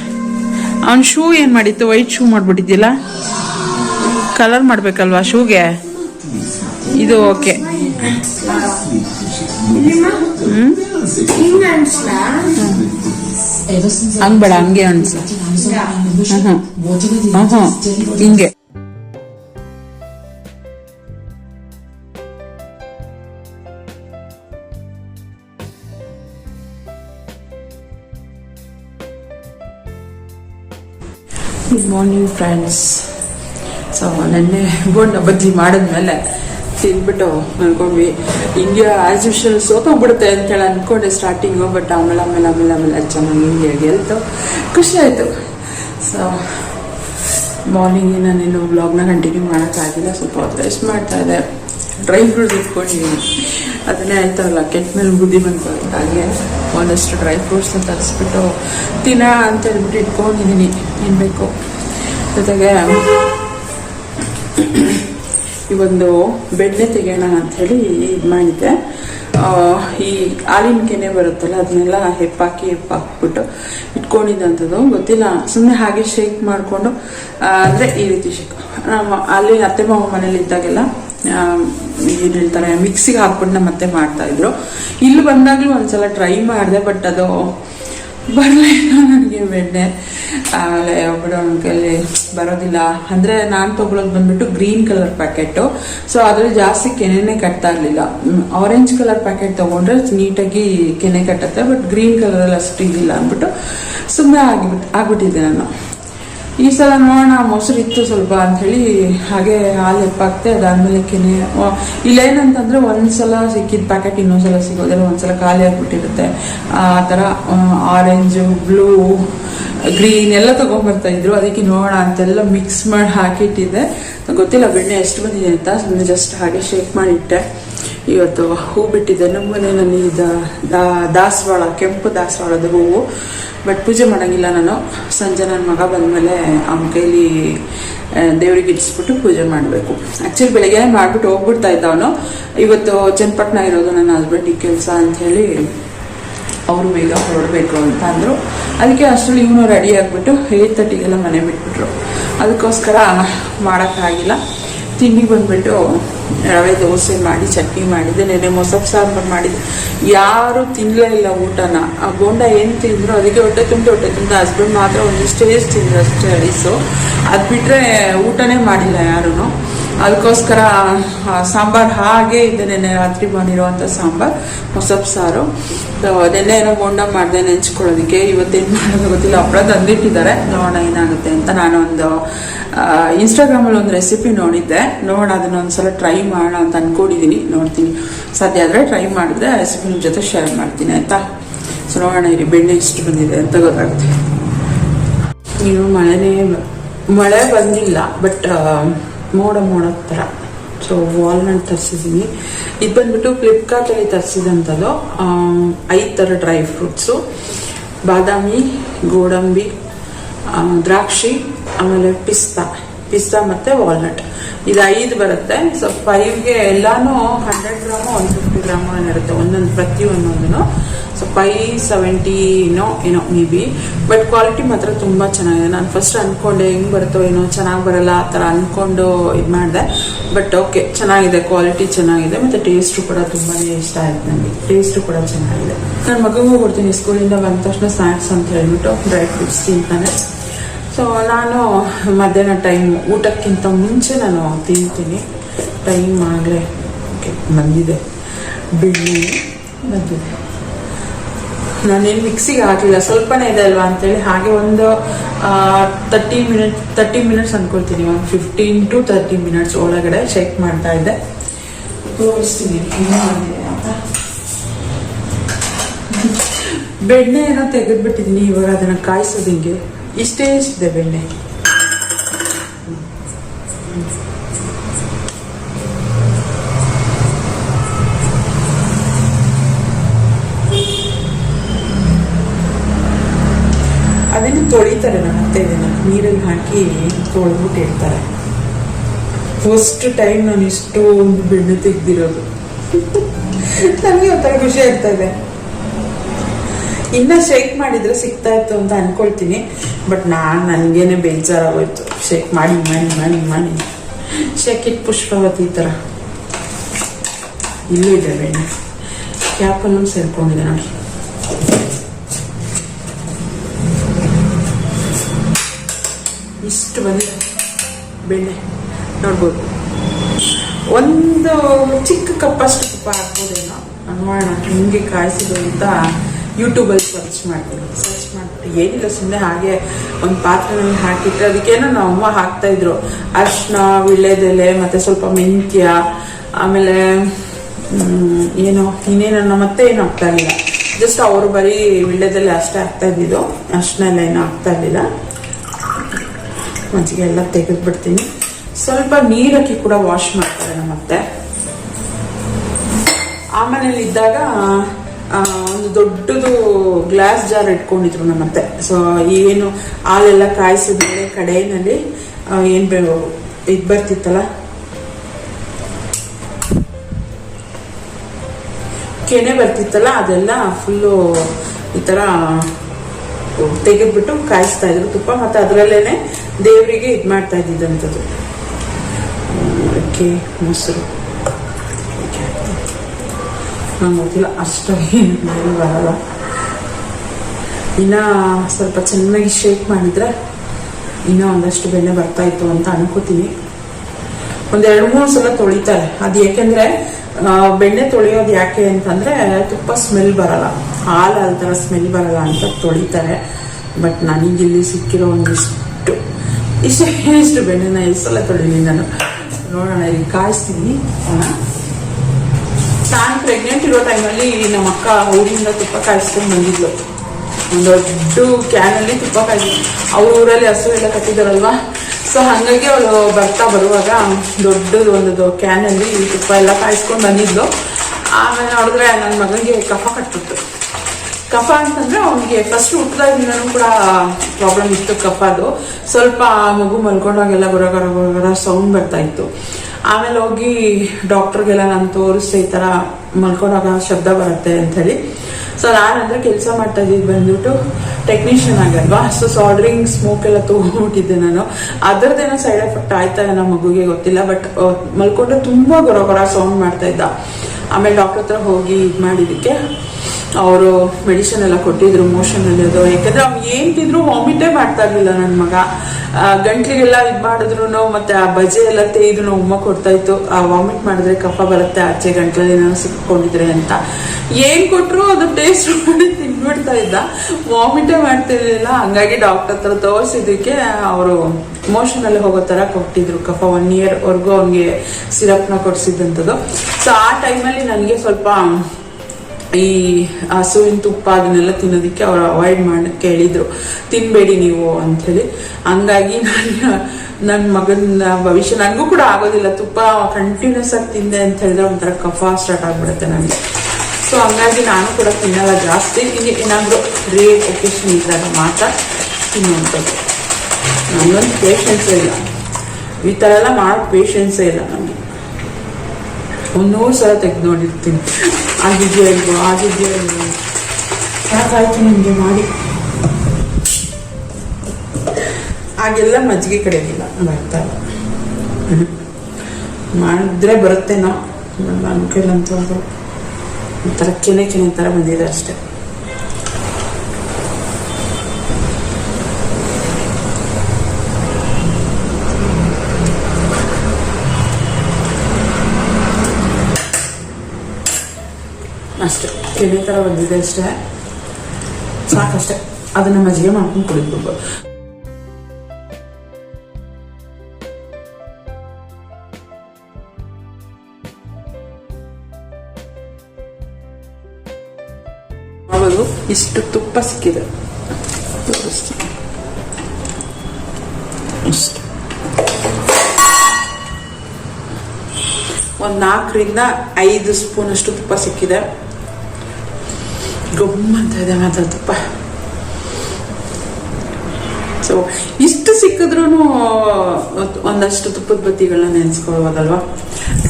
Speaker 1: ಅವ್ನ ಶೂ ಏನು ಮಾಡಿತ್ತು? ವೈಟ್ ಶೂ ಮಾಡ್ಬಿಟ್ಟಿದ್ದಿಲ್ಲ? ಕಲರ್ ಮಾಡಬೇಕಲ್ವಾ ಶೂಗೆ ಇದು ಓಕೆ
Speaker 2: ಹಿಂಗ
Speaker 1: ಬೇಡ, ಹಂಗೆ ಅನ್ಸು. ಹ್ಮ್ ಹ್ಮ್. ಹಿಂಗೆ. ಮಾರ್ನಿಂಗ್ ಫ್ರೆಂಡ್ಸ್ ಸೊ ನೆನ್ನೆ ಬೋಂಡ ಬಜ್ಜಿ ಮಾಡಿದ್ಮೇಲೆ ತಿಂದ್ಬಿಟ್ಟು ಅನ್ಕೊಂಡ್ವಿ ಹಿಂಗೆ ಆ್ಯಸ್ ಯೂಶಲ್ ಸೋತೋಗ್ಬಿಡುತ್ತೆ ಅಂತೇಳಿ ಅನ್ಕೊಂಡೆ ಸ್ಟಾರ್ಟಿಂಗು ಬಟ್ ಆಮೇಲೆ ಆಮೇಲೆ ಆಮೇಲೆ ಆಮೇಲೆ ಚೆನ್ನಾಗಿ ಹಿಂಗೆ ಗೆಲ್ತು. ಖುಷಿ ಆಯಿತು. ಸೊ ಮಾರ್ನಿಂಗ್ ನಾನೇನು ವ್ಲಾಗ್ನ ಕಂಟಿನ್ಯೂ ಮಾಡೋಕ್ಕಾಗಿಲ್ಲ ಸ್ವಲ್ಪ ಹೊತ್ತು ರೆಸ್ಟ್ ಮಾಡ್ತಾ ಇದ್ದೆ. ಡ್ರೈ ಫ್ರೂಟ್ಸ್ ಇಟ್ಕೊಂಡಿದ್ದೀನಿ ಅದನ್ನೇ ಆಯ್ತಾರಲ್ಲ ಕೆಟ್ಟ ಮೇಲೆ ಬುದ್ಧಿ ಬಂತು ಹಾಗೆ ಒಂದಷ್ಟು ಡ್ರೈ ಫ್ರೂಟ್ಸ್ನ ತರಿಸ್ಬಿಟ್ಟು ತಿನ್ನ ಅಂತ ಹೇಳ್ಬಿಟ್ಟು ಇಟ್ಕೊಂಡಿದ್ದೀನಿ ಏನು ಬೇಕು? ಜೊತೆಗೆ ಈ ಒಂದು ಬೆಣ್ಣೆ ತೆಗೆಯೋಣ ಅಂಥೇಳಿ ಇದು ಮಾಡಿದ್ದೆ. ಈ ಹಾಲಿನ ಕೆನೆ ಬರುತ್ತಲ್ಲ, ಅದನ್ನೆಲ್ಲ ಹೆಪ್ಪಾಕಿ ಹೆಪ್ಪಾಕ್ಬಿಟ್ಟು ಇಟ್ಕೊಂಡಿದ್ದಂಥದ್ದು. ಗೊತ್ತಿಲ್ಲ ಸುಮ್ಮನೆ ಹಾಗೆ ಶೇಕ್ ಮಾಡಿಕೊಂಡು ಅಂದರೆ ಈ ರೀತಿ ಶೇಕ್ ನಮ್ಮ ಅಲ್ಲಿ ಅತ್ತೆ ಮಾವ ಮನೇಲಿ ಇದ್ದಾಗೆಲ್ಲ ಏನು ಹೇಳ್ತಾರೆ ಮಿಕ್ಸಿಗೆ ಹಾಕ್ಬಿಟ್ಟು ನಮ್ಮ ಮಾಡ್ತಾಯಿದ್ರು ಮಾಡ್ತಾ ಇಲ್ಲಿ ಬಂದಾಗಲೂ ಒಂದ್ಸಲ ಟ್ರೈ ಮಾಡಿದೆ ಬಟ್ ಅದು ಬರಲಿಲ್ಲ ನನಗೆ ಬೆಣ್ಣೆ. ಆಮೇಲೆ ಒಬ್ಬಳು ಕೈಲಿ ಬರೋದಿಲ್ಲ. ಅಂದರೆ ನಾನು ತೊಗೊಳೋದು ಬಂದ್ಬಿಟ್ಟು ಗ್ರೀನ್ ಕಲರ್ ಪ್ಯಾಕೆಟು ಸೊ ಅದರಲ್ಲಿ ಜಾಸ್ತಿ ಕೆನೆನೇ ಕಟ್ತಾ ಇರಲಿಲ್ಲ. ಆರೆಂಜ್ ಕಲರ್ ಪ್ಯಾಕೆಟ್ ತೊಗೊಂಡ್ರೆ ನೀಟಾಗಿ ಕೆನೆ ಕಟ್ಟುತ್ತೆ ಬಟ್ ಗ್ರೀನ್ ಕಲರಲ್ಲಿ ಅಷ್ಟು ಇದಿಲ್ಲ ಅಂದ್ಬಿಟ್ಟು ಸುಮ್ಮನೆ ಆಗಿಬಿಟ್ಟು ಆಗ್ಬಿಟ್ಟಿದ್ದೆ ನಾನು. ಈ ಸಲ ನೋಡೋಣ, ಮೊಸರು ಇತ್ತು ಸ್ವಲ್ಪ ಅಂಥೇಳಿ, ಹಾಗೆ ಹಾಲು ಹೆಪ್ಪಾಕ್ತೆ ಅದಾದ್ಮೇಲೆ ಇಲ್ಲೇನಂತಂದರೆ ಒಂದ್ಸಲ ಸಿಕ್ಕಿದ ಪ್ಯಾಕೆಟ್ ಇನ್ನೊಂದ್ಸಲ ಸಿಗೋದಿಲ್ಲ, ಒಂದ್ಸಲ ಖಾಲಿ ಆಗ್ಬಿಟ್ಟಿರುತ್ತೆ. ಆ ಥರ ಆರೆಂಜು ಬ್ಲೂ ಗ್ರೀನ್ ಎಲ್ಲ ತಗೊಂಡ್ಬರ್ತಾ ಇದ್ರು. ಅದಕ್ಕೆ ನೋಡೋಣ ಅಂತೆಲ್ಲ ಮಿಕ್ಸ್ ಮಾಡಿ ಹಾಕಿಟ್ಟಿದ್ದೆ. ಗೊತ್ತಿಲ್ಲ, ಬೆಣ್ಣೆ ಎಷ್ಟು ಬಂದಿದೆ ಅಂತ ಸುಮ್ಮನೆ ಜಸ್ಟ್ ಹಾಗೆ ಶೇಕ್ ಮಾಡಿಟ್ಟೆ ಇವತ್ತು ಹೂ ಬಿಟ್ಟಿದೆ ನಮ್ಮನೆ ನನ್ನ ದಾಸವಾಳ, ಕೆಂಪು ದಾಸವಾಳದ ಹೂವು. ಬಟ್ ಪೂಜೆ ಮಾಡೋಂಗಿಲ್ಲ ನಾನು. ಸಂಜೆ ನನ್ನ ಮಗ ಬಂದಮೇಲೆ ಅವನ ಕೈಲಿ ದೇವರಿಗೆ ಇಡಿಸ್ಬಿಟ್ಟು ಪೂಜೆ ಮಾಡಬೇಕು. ಆ್ಯಕ್ಚುಲಿ ಬೆಳಗ್ಗೆ ಮಾಡಿಬಿಟ್ಟು ಹೋಗ್ಬಿಡ್ತಾ ಇದ್ದ ಅವನು. ಇವತ್ತು ಚನ್ನಪಟ್ಟಣ ಇರೋದು ನನ್ನ ಹಸ್ಬೆಂಡಿಗೆ ಕೆಲಸ ಅಂಥೇಳಿ ಅವರು ಬೇಗ ಹೊರಡಬೇಕು ಅಂತ ಅಂದರು. ಅದಕ್ಕೆ ಅಷ್ಟರಲ್ಲಿ ಇವನು ರೆಡಿ ಆಗಿಬಿಟ್ಟು ಏಟ್ ತರ್ಟಿಗೆಲ್ಲ ಮನೆ ಬಿಟ್ಬಿಟ್ರು. ಅದಕ್ಕೋಸ್ಕರ ಮಾಡೋಕ್ಕಾಗಿಲ್ಲ. ತಿಂಡಿ ಬಂದ್ಬಿಟ್ಟು ರವೆ ದೋಸೆ ಮಾಡಿ, ಚಟ್ನಿ ಮಾಡಿದ್ದೆ ನೆನೆ ಮೊಸರು ಸಾಂಬಾರು ಮಾಡಿದ್ದೆ. ಯಾರು ತಿನ್ನಲೇ ಇಲ್ಲ ಊಟನ. ಆ ಬೋಂಡ ಏನು ತಿಂದ್ರು, ಅದಕ್ಕೆ ಹೊಟ್ಟೆ ತುಂಬ ಹೊಟ್ಟೆ ತುಂಬ ಹಸ್ಬೆಂಡ್ ಮಾತ್ರ ಒಂದಿಷ್ಟು ಟೇಸ್ಟ್ ತಿಂದ್ರು ಅಷ್ಟೇ, ಅಡಿಸು. ಅದು ಬಿಟ್ಟರೆ ಊಟನೇ ಮಾಡಿಲ್ಲ ಯಾರೂ ಅದಕ್ಕೋಸ್ಕರ ಸಾಂಬಾರು ಹಾಗೆ ಇದೆ ನೆನ್ನೆ ರಾತ್ರಿ ಮಾಡಿರುವಂಥ ಸಾಂಬಾರು ಹೊಸಪ್ ಸಾರು. ನೆನ್ನೆ ಏನೋ ಬೋಂಡ ಮಾಡಿದೆ ನೆಂಚ್ಕೊಳ್ಳೋದಕ್ಕೆ ಇವತ್ತೇನು ಮಾಡೋದು ಗೊತ್ತಿಲ್ಲ. ಹಪ್ಪಳ ತಂದಿಟ್ಟಿದ್ದಾರೆ. ನೋಡೋಣ ಏನಾಗುತ್ತೆ ಅಂತ ನಾನು ಒಂದು ಇನ್ಸ್ಟಾಗ್ರಾಮಲ್ಲಿ ಒಂದು ರೆಸಿಪಿ ನೋಡಿದ್ದೆ. ನೋಡೋಣ ಅದನ್ನ ಒಂದ್ಸಲ ಟ್ರೈ ಮಾಡೋಣ ಅಂತ ಅನ್ಕೊಂಡಿದೀನಿ. ನೋಡ್ತೀನಿ. ಸಾಧ್ಯ ಆದರೆ ಟ್ರೈ ಮಾಡಿದ್ರೆ ರೆಸಿಪಿ ನಿಮ್ಮ ಜೊತೆ ಶೇರ್ ಮಾಡ್ತೀನಿ, ಆಯಿತಾ? ಸೊ ನೋಡೋಣ ಇರಿ. ಬೆಣ್ಣೆ ಇಷ್ಟು ಬಂದಿದೆ ಅಂತ ಗೊತ್ತಾಗುತ್ತೆ. ನೀವು ಮಳೆನೇ ಮಳೆ ಬಂದಿಲ್ಲ ಬಟ್ ಮೋಡ ಮೋಡ ಥರ ಸೊ ವಾಲ್ನಟ್ ತರಿಸಿದ್ದೀನಿ ಇದು ಬಂದ್ಬಿಟ್ಟು ಫ್ಲಿಪ್ಕಾರ್ಟಲ್ಲಿ ತರಿಸಿದಂಥದ್ದು ಐದು ಥರ ಡ್ರೈ ಫ್ರೂಟ್ಸು ಬಾದಾಮಿ, ಗೋಡಂಬಿ ದ್ರಾಕ್ಷಿ, ಆಮೇಲೆ ಪಿಸ್ತಾ. ಪಿಸ್ತಾ ಮತ್ತು ವಾಲ್ನಟ್ ಇದು ಐದು ಬರುತ್ತೆ. ಸೊ ಫೈವ್ಗೆ ಎಲ್ಲಾನು hundred gram one fifty gram ಇರುತ್ತೆ ಒಂದೊಂದು ಪ್ರತಿ ಒಂದೊಂದು ಫೈವ್ ಸೆವೆಂಟಿನೋ ಏನೋ ಮೇ ಬಿ ಬಟ್ ಕ್ವಾಲಿಟಿ ಮಾತ್ರ ತುಂಬ ಚೆನ್ನಾಗಿದೆ. ನಾನು ಫಸ್ಟ್ ಅಂದ್ಕೊಂಡೆ ಹೆಂಗ್ ಬರುತ್ತೋ ಏನೋ ಚೆನ್ನಾಗಿ ಬರಲ್ಲ, ಆ ಥರ ಅಂದ್ಕೊಂಡು ಇದು ಮಾಡಿದೆ. ಬಟ್ ಓಕೆ ಚೆನ್ನಾಗಿದೆ ಕ್ವಾಲಿಟಿ ಚೆನ್ನಾಗಿದೆ. ಮತ್ತು ಟೇಸ್ಟು ಕೂಡ ತುಂಬಾ ಇಷ್ಟ ಆಯ್ತು ನನಗೆ ಟೇಸ್ಟು ಕೂಡ ಚೆನ್ನಾಗಿದೆ. ನನ್ನ ಮಗುಗೂ ಕೊಡ್ತೀನಿ, ಸ್ಕೂಲಿಂದ ಬಂದ ತಕ್ಷಣ ಸ್ನ್ಯಾಕ್ಸ್ ಅಂತ ಹೇಳ್ಬಿಟ್ಟು ಡ್ರೈ ಫ್ರೂಟ್ಸ್ ತಿಂತಾನೆ. ಸೊ ನಾನು ಮಧ್ಯಾಹ್ನ ಟೈಮ್ ಊಟಕ್ಕಿಂತ ಮುಂಚೆ ನಾನು ತಿಂತೀನಿ. ಟೈಮ್ ಆಗಲೇ ಓಕೆ ಬಂದಿದೆ. ಬಿಳಿ ಬಂದಿದೆ. ನಾನೇನು ಮಿಕ್ಸಿಗೆ ಹಾಕಲಿಲ್ಲ ಸ್ವಲ್ಪನೇ ಇದೆ ಅಲ್ವಾ ಅಂತೇಳಿ ಹಾಗೆ ಒಂದು ತರ್ಟಿ ಮಿನಿಟ್ ತರ್ಟಿ ಮಿನಿಟ್ಸ್ ಅನ್ಕೊಳ್ತೀನಿ. ಒಂದು ಫಿಫ್ಟೀನ್ ಟು ತರ್ಟಿ ಮಿನಿಟ್ಸ್ ಒಳಗಡೆ ಚೆಕ್ ಮಾಡ್ತಾ ಇದ್ದೆ. ತೋರಿಸ್ತೀನಿ. ಅಂತ. ಬೆಣ್ಣೆ ಏನೋ ತೆಗೆದ್ಬಿಟ್ಟಿದ್ದೀನಿ. ಇವಾಗ ಅದನ್ನ ಕಾಯಿಸೋದು ಹಿಂಗೆ. ಇಷ್ಟೇ ಇಷ್ಟಿದೆ ಬೆಣ್ಣೆ. ಹಾಕಿ ತೊಳೆದ್ಬಿಟ್ಟು ಫಸ್ಟ್ ಟೈಮ್ ನಾನು ಇಷ್ಟೊಂದು ಬೆಣ್ಣೆ ತೆಗ್ದಿರೋದು. ನನಗೆ ಒಂಥರ ಖುಷಿ ಆಗ್ತಾ ಇದೆ. ಇನ್ನ ಶೇಕ್ ಮಾಡಿದ್ರೆ ಸಿಗ್ತಾ ಇತ್ತು ಅಂತ ಅನ್ಕೊಳ್ತೀನಿ ಬಟ್ ನಾನು ನನಗೇನೆ ಬೇಜಾರಾಗೋಯ್ತು. ಶೇಕ್ ಮಾಡಿ ಮಾಡಿ ಮಾಡಿ ಮಾಡಿ. ಶೇಕ್ ಇಟ್ ಪುಷ್ಪವತಿ ಈ ಥರ ಇಲ್ಲೂ ಇದೆ ಬೆಣ್ಣೆ. ಕ್ಯಾಪಲ್ಲೂ ಸೇರ್ಕೊಂಡಿದೆ ನೋಡಿ ಇಷ್ಟು ಬಂದಿದೆ ಬೆಣ್ಣೆ ನೋಡ್ಬೋದು. ಒಂದು ಚಿಕ್ಕ ಕಪ್ಪಷ್ಟು ತುಪ್ಪ ಹಾಕ್ಬೋದೇನೋ? ನೋಡೋಣ ಹಿಂಗೆ ಕಾಯಿಸಿದ್ರು ಅಂತ ಯೂಟ್ಯೂಬಲ್ಲಿ ಸರ್ಚ್ ಮಾಡ್ತೀನಿ ಸರ್ಚ್ ಮಾಡಿಬಿಟ್ಟು ಏನಿಲ್ಲ ಸುಮ್ಮನೆ ಹಾಗೆ ಒಂದು ಪಾತ್ರೆನಲ್ಲಿ ಹಾಕಿಟ್ಟು ಅದಕ್ಕೇನೋ ನಮ್ಮ ಅಮ್ಮ ಹಾಕ್ತಾ ಇದ್ರು. ಅರ್ಶಿನ ವಿಳ್ಳೆದೆಲೆ ಮತ್ತೆ ಸ್ವಲ್ಪ ಮೆಂತ್ಯ, ಆಮೇಲೆ ಏನೋ ಇನ್ನೇನೋ ಮತ್ತೆ ಏನು ಹಾಕ್ತಾ ಇರಲಿಲ್ಲ ಜಸ್ಟ್ ಅವರು ಬರೀ ವಿಳ್ಳೆದೆಲೆ ಅಷ್ಟೇ ಹಾಕ್ತಾ ಇದ್ದಿದ್ದು. ಅರ್ಶಿನ ಎಲ್ಲ ಏನೂ ಹಾಕ್ತಾ ಇರಲಿಲ್ಲ ಮಜ್ಜಿಗೆ ಎಲ್ಲ ತೆಗೆದ್ಬಿಡ್ತೀನಿ. ಸ್ವಲ್ಪ ನೀರಕ್ಕಿ ಕೂಡ ವಾಶ್ ಮಾಡ್ತಾರೆ ನಮ್ಮತ್ತೆ. ಆ ಮನೇಲಿ ಇದ್ದಾಗ ಒಂದು ದೊಡ್ಡದು ಗ್ಲಾಸ್ ಜಾರ್ ಇಟ್ಕೊಂಡಿದ್ರು ನಮ್ಮತ್ತೆ. ಸೊ ಏನು ಹಾಲೆಲ್ಲ ಕಾಯಿಸಿದ ಮೇಲೆ ಕಡೆಯಲ್ಲಿ ಏನು ಇದು ಬರ್ತಿತ್ತಲ್ಲ? ಕೆನೆ ಬರ್ತಿತ್ತಲ್ಲ, ಅದೆಲ್ಲ ಫುಲ್ಲು ಈ ಥರ ತೆಗೆದ್ಬಿಟ್ಟು ಕಾಯಿಸ್ತಾ ಇದ್ರು. ತುಪ್ಪ ಮತ್ತೆ ಅದರಲ್ಲೇನೆ ದೇವರಿಗೆ ಇದು ಮಾಡ್ತಾ ಇದ್ದಿದ್ದಂಥದ್ದು ಅಕ್ಕಿ ಮೊಸರು. ನಂಗೆ ಗೊತ್ತಿಲ್ಲ ಅಷ್ಟು ಏನು ಬರಲ್ಲ. ಇನ್ನ ಸ್ವಲ್ಪ ಚೆನ್ನಾಗಿ ಶೇಕ್ ಮಾಡಿದ್ರೆ ಇನ್ನೂ ಒಂದಷ್ಟು ಬೆಣ್ಣೆ ಬರ್ತಾ ಇತ್ತು ಅಂತ ಅನ್ಕೋತೀನಿ. ಒಂದೆರಡು ಮೂರು ಸಲ ತೊಳಿತಾರೆ. ಅದು ಯಾಕೆಂದ್ರೆ ಬೆಣ್ಣೆ ತೊಳೆಯೋದು ಯಾಕೆ ಅಂತಂದ್ರೆ ತುಪ್ಪ ಸ್ಮೆಲ್ ಬರಲ್ಲ. ಹಾಲು ಆ ಸ್ಮೆಲ್ ಬರಲ್ಲ ಅಂತ ತೊಳಿತಾರೆ. ಬಟ್ ನನಗಿಲ್ಲಿ ಸಿಕ್ಕಿರೋ ಒಂದಿಷ್ಟು ಇಷ್ಟು ಇಷ್ಟು ಬೆಣ್ಣೆನ ಎಷ್ಟು ಸಲ ತೊಳಿಲಿ ನಾನು ನೋಡೋಣ, ಇಲ್ಲಿ ಕಾಯಿಸ್ತೀನಿ ನಾನು ಪ್ರೆಗ್ನೆಂಟ್ ಇರೋ ಟೈಮಲ್ಲಿ ನಮ್ಮ ಅಕ್ಕ ಊರಿಂದ ತುಪ್ಪ ಕಾಯಿಸ್ಕೊಂಡು ಬಂದಿದ್ಲು. ಒಂದು ದೊಡ್ಡ ಕ್ಯಾನಲ್ಲಿ ತುಪ್ಪ ಕಾಯಿಸಿ ಅವ್ರ ಊರಲ್ಲಿ ಹಸು ಎಲ್ಲ ಕಟ್ಟಿದಾರಲ್ವಾ ಸೊ ಹಾಗಾಗಿ ಅವಳು ಬರ್ತಾ ಬರುವಾಗ ದೊಡ್ಡದು ಒಂದು ಕ್ಯಾನಲ್ಲಿ ತುಪ್ಪ ಎಲ್ಲ ಕಾಯಿಸ್ಕೊಂಡು ಬಂದಿದ್ಲು. ಆಮೇಲೆ ನೋಡಿದ್ರೆ ನನ್ನ ಮಗನಿಗೆ ಕಫ ಕಟ್ಬಿಟ್ಟು ಕಫ ಅಂತಂದ್ರೆ ಅವನಿಗೆ ಫಸ್ಟ್ ಹುಟ್ಟಿದಾಗಿಂದನೂ ಕೂಡ ಪ್ರಾಬ್ಲಮ್ ಇತ್ತು ಕಫದು ಸ್ವಲ್ಪ ಮಗು ಮಲ್ಕೊಂಡಾಗೆಲ್ಲ ಗೊರಗರ ಗೊರಗರ ಸೌಂಡ್ ಬರ್ತಾ ಇತ್ತು. ಆಮೇಲೆ ಹೋಗಿ ಡಾಕ್ಟರ್ಗೆಲ್ಲ ನಾನು ತೋರಿಸಿ ಈ ಥರ ಮಲ್ಕೊಂಡಾಗ ಶಬ್ದ ಬರುತ್ತೆ ಅಂತ ಹೇಳಿ. ಸೊ ನಾನಂದ್ರೆ ಕೆಲಸ ಮಾಡ್ತಾ ಇದ್ದಿದ್ದು ಬಂದ್ಬಿಟ್ಟು ಟೆಕ್ನಿಷಿಯನ್ ಆಗಲ್ವಾ? ಸೊ ಸಾಲ್ಡ್ರಿಂಗ್ ಸ್ಮೋಕ್ ಎಲ್ಲ ತಗೊಂಡ್ಬಿಟ್ಟಿದ್ದೆ ನಾನು. ಅದರದ್ದೇನೋ ಸೈಡ್ ಎಫೆಕ್ಟ್ ಆಯ್ತಾ ನಮ್ಮ ಮಗುಗೆ ಗೊತ್ತಿಲ್ಲ ಬಟ್ ಮಲ್ಕೊಂಡ್ರೆ ತುಂಬಾ ಗೊರ ಗೊರ ಸೌಂಡ್ ಮಾಡ್ತಾ ಇದ್ದ. ಆಮೇಲೆ ಡಾಕ್ಟರ್ ಹತ್ರ ಹೋಗಿ ಇದು ಮಾಡಿದ್ದಕ್ಕೆ. ಅವರು ಮೆಡಿಸಿನ್ ಎಲ್ಲ ಕೊಟ್ಟಿದ್ರು ಮೋಷನ್ ಅಲ್ಲಿ ಅದು. ಯಾಕಂದ್ರೆ ಅವ್ನು ಏನ್ ತಿಂದ್ರು ವಾಮಿಟೇ ಮಾಡ್ತಾ ಇರ್ಲಿಲ್ಲ ನನ್ನ ಮಗ. ಗಂಟ್ಲಿಗೆಲ್ಲ ಇದು ಮಾಡಿದ್ರು ಮತ್ತೆ ಆ ಬಜೆ ಎಲ್ಲ ತೇಯ್ದು ಉಮ್ಮ ಕೊಡ್ತಾ ಇತ್ತು. ಆ ವಾಮಿಟ್ ಮಾಡಿದ್ರೆ ಕಫ ಬರುತ್ತೆ, ಆಚೆ ಗಂಟ್ಲಲ್ಲಿ ಏನೋ ಸಿಕ್ಕೊಂಡಿದ್ರೆ ಅಂತ. ಏನ್ ಕೊಟ್ರು ಅದು ಟೇಸ್ಟ್ ಮಾಡಿ ತಿನ್ಬಿಡ್ತಾ ಇದ್ದ. ವಾಮಿಟೇ ಮಾಡ್ತಿರ್ಲಿಲ್ಲ ಹಂಗಾಗಿ ಡಾಕ್ಟರ್ ಹತ್ರ ತೋರಿಸಿದ್ದಕ್ಕೆ ಅವರು ಮೋಷನ್ ಅಲ್ಲಿ ಹೋಗೋ ತರ ಕೊಟ್ಟಿದ್ರು. ಕಫ ಒನ್ ಇಯರ್ ವರ್ಗು ಅವ್ನಿಗೆ ಸಿರಪ್ನ ಕೊಡ್ಸಿದ್ದಂಥದ್ದು ಸೊ ಆ ಟೈಮಲ್ಲಿ ನನಗೆ ಸ್ವಲ್ಪ ಈ ಹಸುವಿನ ತುಪ್ಪ ಅದನ್ನೆಲ್ಲ ತಿನ್ನೋದಕ್ಕೆ ಅವ್ರು ಅವಾಯ್ಡ್ ಮಾಡೋಕ್ಕೆ ಕೇಳಿದ್ರು. ತಿನ್ಬೇಡಿ ನೀವು ಅಂಥೇಳಿ ಹಂಗಾಗಿ ನಾನು ನನ್ನ ಮಗನ ಭವಿಷ್ಯ ನನಗೂ ಕೂಡ ಆಗೋದಿಲ್ಲ. ತುಪ್ಪ ಕಂಟಿನ್ಯೂಸ್ ಆಗಿ ತಿಂದೆ ಅಂತ ಹೇಳಿದ್ರೆ ಒಂಥರ ಕಫ ಸ್ಟಾರ್ಟ್ ಆಗ್ಬಿಡುತ್ತೆ ನನಗೆ. ಸೊ ಹಂಗಾಗಿ ನಾನು ಕೂಡ ತಿನ್ನಲ್ಲ ಜಾಸ್ತಿ. ಹೀಗೆ ಏನಾದರೂ ರೇ ಒಕೇಶನ್ ಇದ್ದಾಗ ಮಾತ್ರ ತಿನ್ನುವಂಥದ್ದು. ನನಗೊಂದು ಪೇಷನ್ಸೇ ಇಲ್ಲ. ಈ ಥರ ಎಲ್ಲ ಮಾಡೋ ಪೇಷನ್ಸೇ ಇಲ್ಲ ನನಗೆ. ಒಂದು ನೂರು ಸಲ ತೆಗೆದು ನೋಡಿರ್ತೀನಿ. ಆಗಿದ್ಯೋ ಇಲ್ವೋ ಆಗಿದ್ಯೋ ಇಲ್ವೋ? ಯಾಕಾಯ್ತು ನಿಮಗೆ ಮಾಡಿ? ಆಗೆಲ್ಲ ಮಜ್ಜಿಗೆ ಕಡೆಗಿಲ್ಲ ಬರ್ತಾ ಮಾಡಿದ್ರೆ ಬರುತ್ತೇನೋ ನನ್ನ ಕೈಲಂತೂ ಅದು ಒಂಥರ ಕೆನೆ ಕೆನೆ ಥರ ಬಂದಿದೆ ಅಷ್ಟೇ. ಅಷ್ಟೇ. ಕೆನೆ ಬಂದಿದೆ ಅಷ್ಟೇ. ಸಾಕಷ್ಟೇ. ಅದನ್ನ ಮಜ್ಜಿಗೆ ಮಾಡ್ಕೊಂಡು ಕುಡಿದ್ಬಿಡ್ಬೋದು ನೋಡೋದು ಇಷ್ಟು ತುಪ್ಪ ಸಿಕ್ಕಿದೆ. ತೋರಿಸ್ತೀನಿ. ಇಷ್ಟು ಒಂದು ನಾಲ್ಕರಿಂದ ಐದು ಸ್ಪೂನ್ ಅಷ್ಟು ತುಪ್ಪ ಸಿಕ್ಕಿದೆ. ಗಮ್ಮಂತ ಇದೆ ಮಾತ್ರ ತುಪ್ಪ. ಸೊ ಇಷ್ಟು ಸಿಕ್ಕಿದ್ರೂ ಒಂದಷ್ಟು ತುಪ್ಪದ ಬತ್ತಿಗಳನ್ನ ನೆನೆಸ್ಕೊಳ್ಬೋದಲ್ವಾ?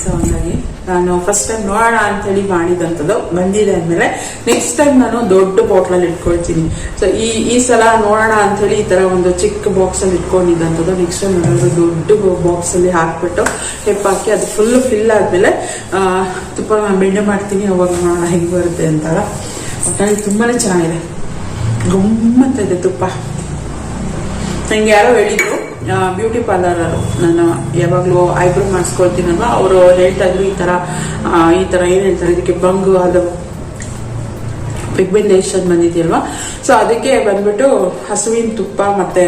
Speaker 1: ಸೊ ಹಂಗಾಗಿ ನಾನು ಫಸ್ಟ್ ಟೈಮ್ ನೋಡೋಣ ಅಂತೇಳಿ ಮಾಡಿದಂಥದ್ದು ಬಂದಿದೆ ಅಂದಮೇಲೆ ನೆಕ್ಸ್ಟ್ ಟೈಮ್ ನಾನು ದೊಡ್ಡ ಬಾಟ್ಲಲ್ಲಿ ಇಟ್ಕೊಳ್ತೀನಿ. ಸೊ ಈ ಈ ಸಲ ನೋಡೋಣ ಅಂತೇಳಿ ಈ ಥರ ಒಂದು ಚಿಕ್ಕ ಬಾಕ್ಸಲ್ಲಿ ಇಟ್ಕೊಂಡಿದ್ದಂಥದ್ದು ನೆಕ್ಸ್ಟ್ ಟೈಮ್ ನಾನು ದೊಡ್ಡ ಬಾಕ್ಸಲ್ಲಿ ಹಾಕ್ಬಿಟ್ಟು ಹೆಪ್ಪಾಕಿ ಅದು ಫುಲ್ ಫಿಲ್ ಆದಮೇಲೆ ತುಪ್ಪ ಬೆಣ್ಣೆ ಮಾಡ್ತೀನಿ, ಅವಾಗ ನೋಡೋಣ ಹೆಂಗೆ ಬರುತ್ತೆ ಅಂತಲ್ಲ ಒಟ್ಟಾಗಿ ತುಂಬಾನೇ ಚೆನ್ನಾಗಿದೆ. ಗಮ್ಮಂತ ಇದೆ ತುಪ್ಪ. ನಂಗೆ ಯಾರೋ ಹೇಳಿದ್ರು ಬ್ಯೂಟಿ ಪಾರ್ಲರ್ ನಾನು ಯಾವಾಗಲೂ ಐಬ್ರೋ ಮಾಡಿಸ್ಕೊಳ್ತೀನಲ್ವ? ಅವರು ಹೇಳ್ತಾ ಇದ್ರು, ಈ ತರ ಈ ತರ ಏನ್ ಹೇಳ್ತಾರೆ, ಇದಕ್ಕೆ ಬಂಗು, ಅದು ಪಿಗ್ಮೆಂಟೇಷನ್ ಬಂದಿದೆಯಲ್ವಾ? ಸೊ ಅದಕ್ಕೆ ಬಂದ್ಬಿಟ್ಟು ಹಸುವಿನ ತುಪ್ಪ ಮತ್ತೆ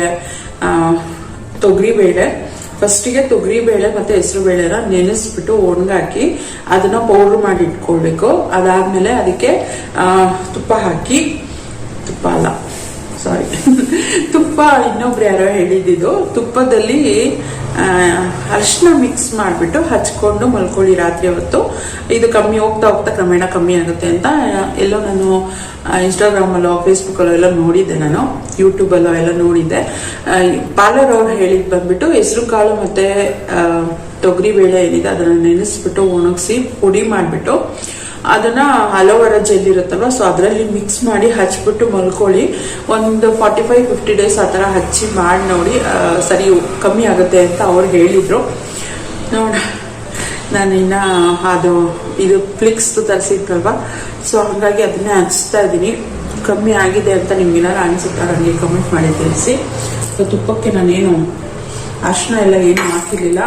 Speaker 1: ತೊಗರಿ ತೊಗರಿಬೇಳೆ ಫಸ್ಟಿಗೆ ತೊಗರಿಬೇಳೆ ಮತ್ತೆ ಹೆಸರು ಬೇಳೆನ ನೆನೆಸ್ಬಿಟ್ಟು ಒಣಗಾಕಿ ಅದನ್ನ ಪೌಡ್ರ್ ಮಾಡಿ ಇಟ್ಕೊಳ್ಬೇಕು. ಅದಾದ್ಮೇಲೆ ಅದಕ್ಕೆ ತುಪ್ಪ ಹಾಕಿ, ತುಪ್ಪ ಅಲ್ಲ ಸಾರಿ ತುಪ್ಪ ಇನ್ನೊಬ್ರು ಯಾರೋ ಹೇಳಿದ್ದು ತುಪ್ಪದಲ್ಲಿ ಅರಿಶಿನ ಮಿಕ್ಸ್ ಮಾಡಿಬಿಟ್ಟು ಹಚ್ಕೊಂಡು ಮಲ್ಕೊಳ್ಳಿ ರಾತ್ರಿ ಹೊತ್ತು. ಇದು ಕಮ್ಮಿ ಹೋಗ್ತಾ ಹೋಗ್ತಾ ಕ್ರಮೇಣ ಕಮ್ಮಿ ಆಗುತ್ತೆ ಅಂತ, ಎಲ್ಲೋ ನಾನು ಇನ್ಸ್ಟಾಗ್ರಾಮಲ್ಲೋ ಫೇಸ್ಬುಕ್ಕಲ್ಲೋ ಎಲ್ಲ ನೋಡಿದ್ದೆ ನಾನು ಯೂಟ್ಯೂಬಲ್ಲೋ ಎಲ್ಲ ನೋಡಿದ್ದೆ. ಪಾರ್ಲರ್ ಅವ್ರು ಹೇಳಿದ್ ಬಂದ್ಬಿಟ್ಟು ಹೆಸರು, ಕಾಳು ಮತ್ತೆ ತೊಗರಿ ಬೇಳೆ ಏನಿದೆ ಅದನ್ನ ನೆನೆಸ್ಬಿಟ್ಟು ಒಣಗಿಸಿ ಪುಡಿ ಮಾಡಿಬಿಟ್ಟು ಅದನ್ನ ಅಲೋವೆರಾ ಜೆಲ್ ಇರುತ್ತಲ್ವ ಸೊ ಅದರಲ್ಲಿ ಮಿಕ್ಸ್ ಮಾಡಿ ಹಚ್ಬಿಟ್ಟು ಮಲ್ಕೊಳ್ಳಿ. ಒಂದು ಫಾರ್ಟಿ ಫೈವ್ ಫಿಫ್ಟಿ ಡೇಸ್ ಆ ಥರ ಹಚ್ಚಿ ಮಾಡಿ ನೋಡಿ ಸರಿ ಕಮ್ಮಿ ಆಗುತ್ತೆ ಅಂತ ಅವ್ರು ಹೇಳಿದ್ರು. ನೋಡ, ನಾನು ಇನ್ನ ಅದು, ಇದು ಫ್ಲಿಕ್ಸ್ ತರಿಸಿದ್ವಲ್ವ ಸೊ ಹಾಗಾಗಿ ಅದನ್ನೇ ಹಚ್ತಾ ಇದ್ದೀನಿ. ಕಮ್ಮಿ ಆಗಿದೆ ಅಂತ ನಿಮ್ಗೆ ಏನಾರು ಅನಿಸುತ್ತಾ? ನನಗೆ ಕಮೆಂಟ್ ಮಾಡಿ ತಿಳಿಸಿ. ಸೊ ತುಪ್ಪಕ್ಕೆ ನಾನೇನು ಅರ್ಶನ ಎಲ್ಲ ಏನು ಹಾಕಿರ್ಲಿಲ್ಲ.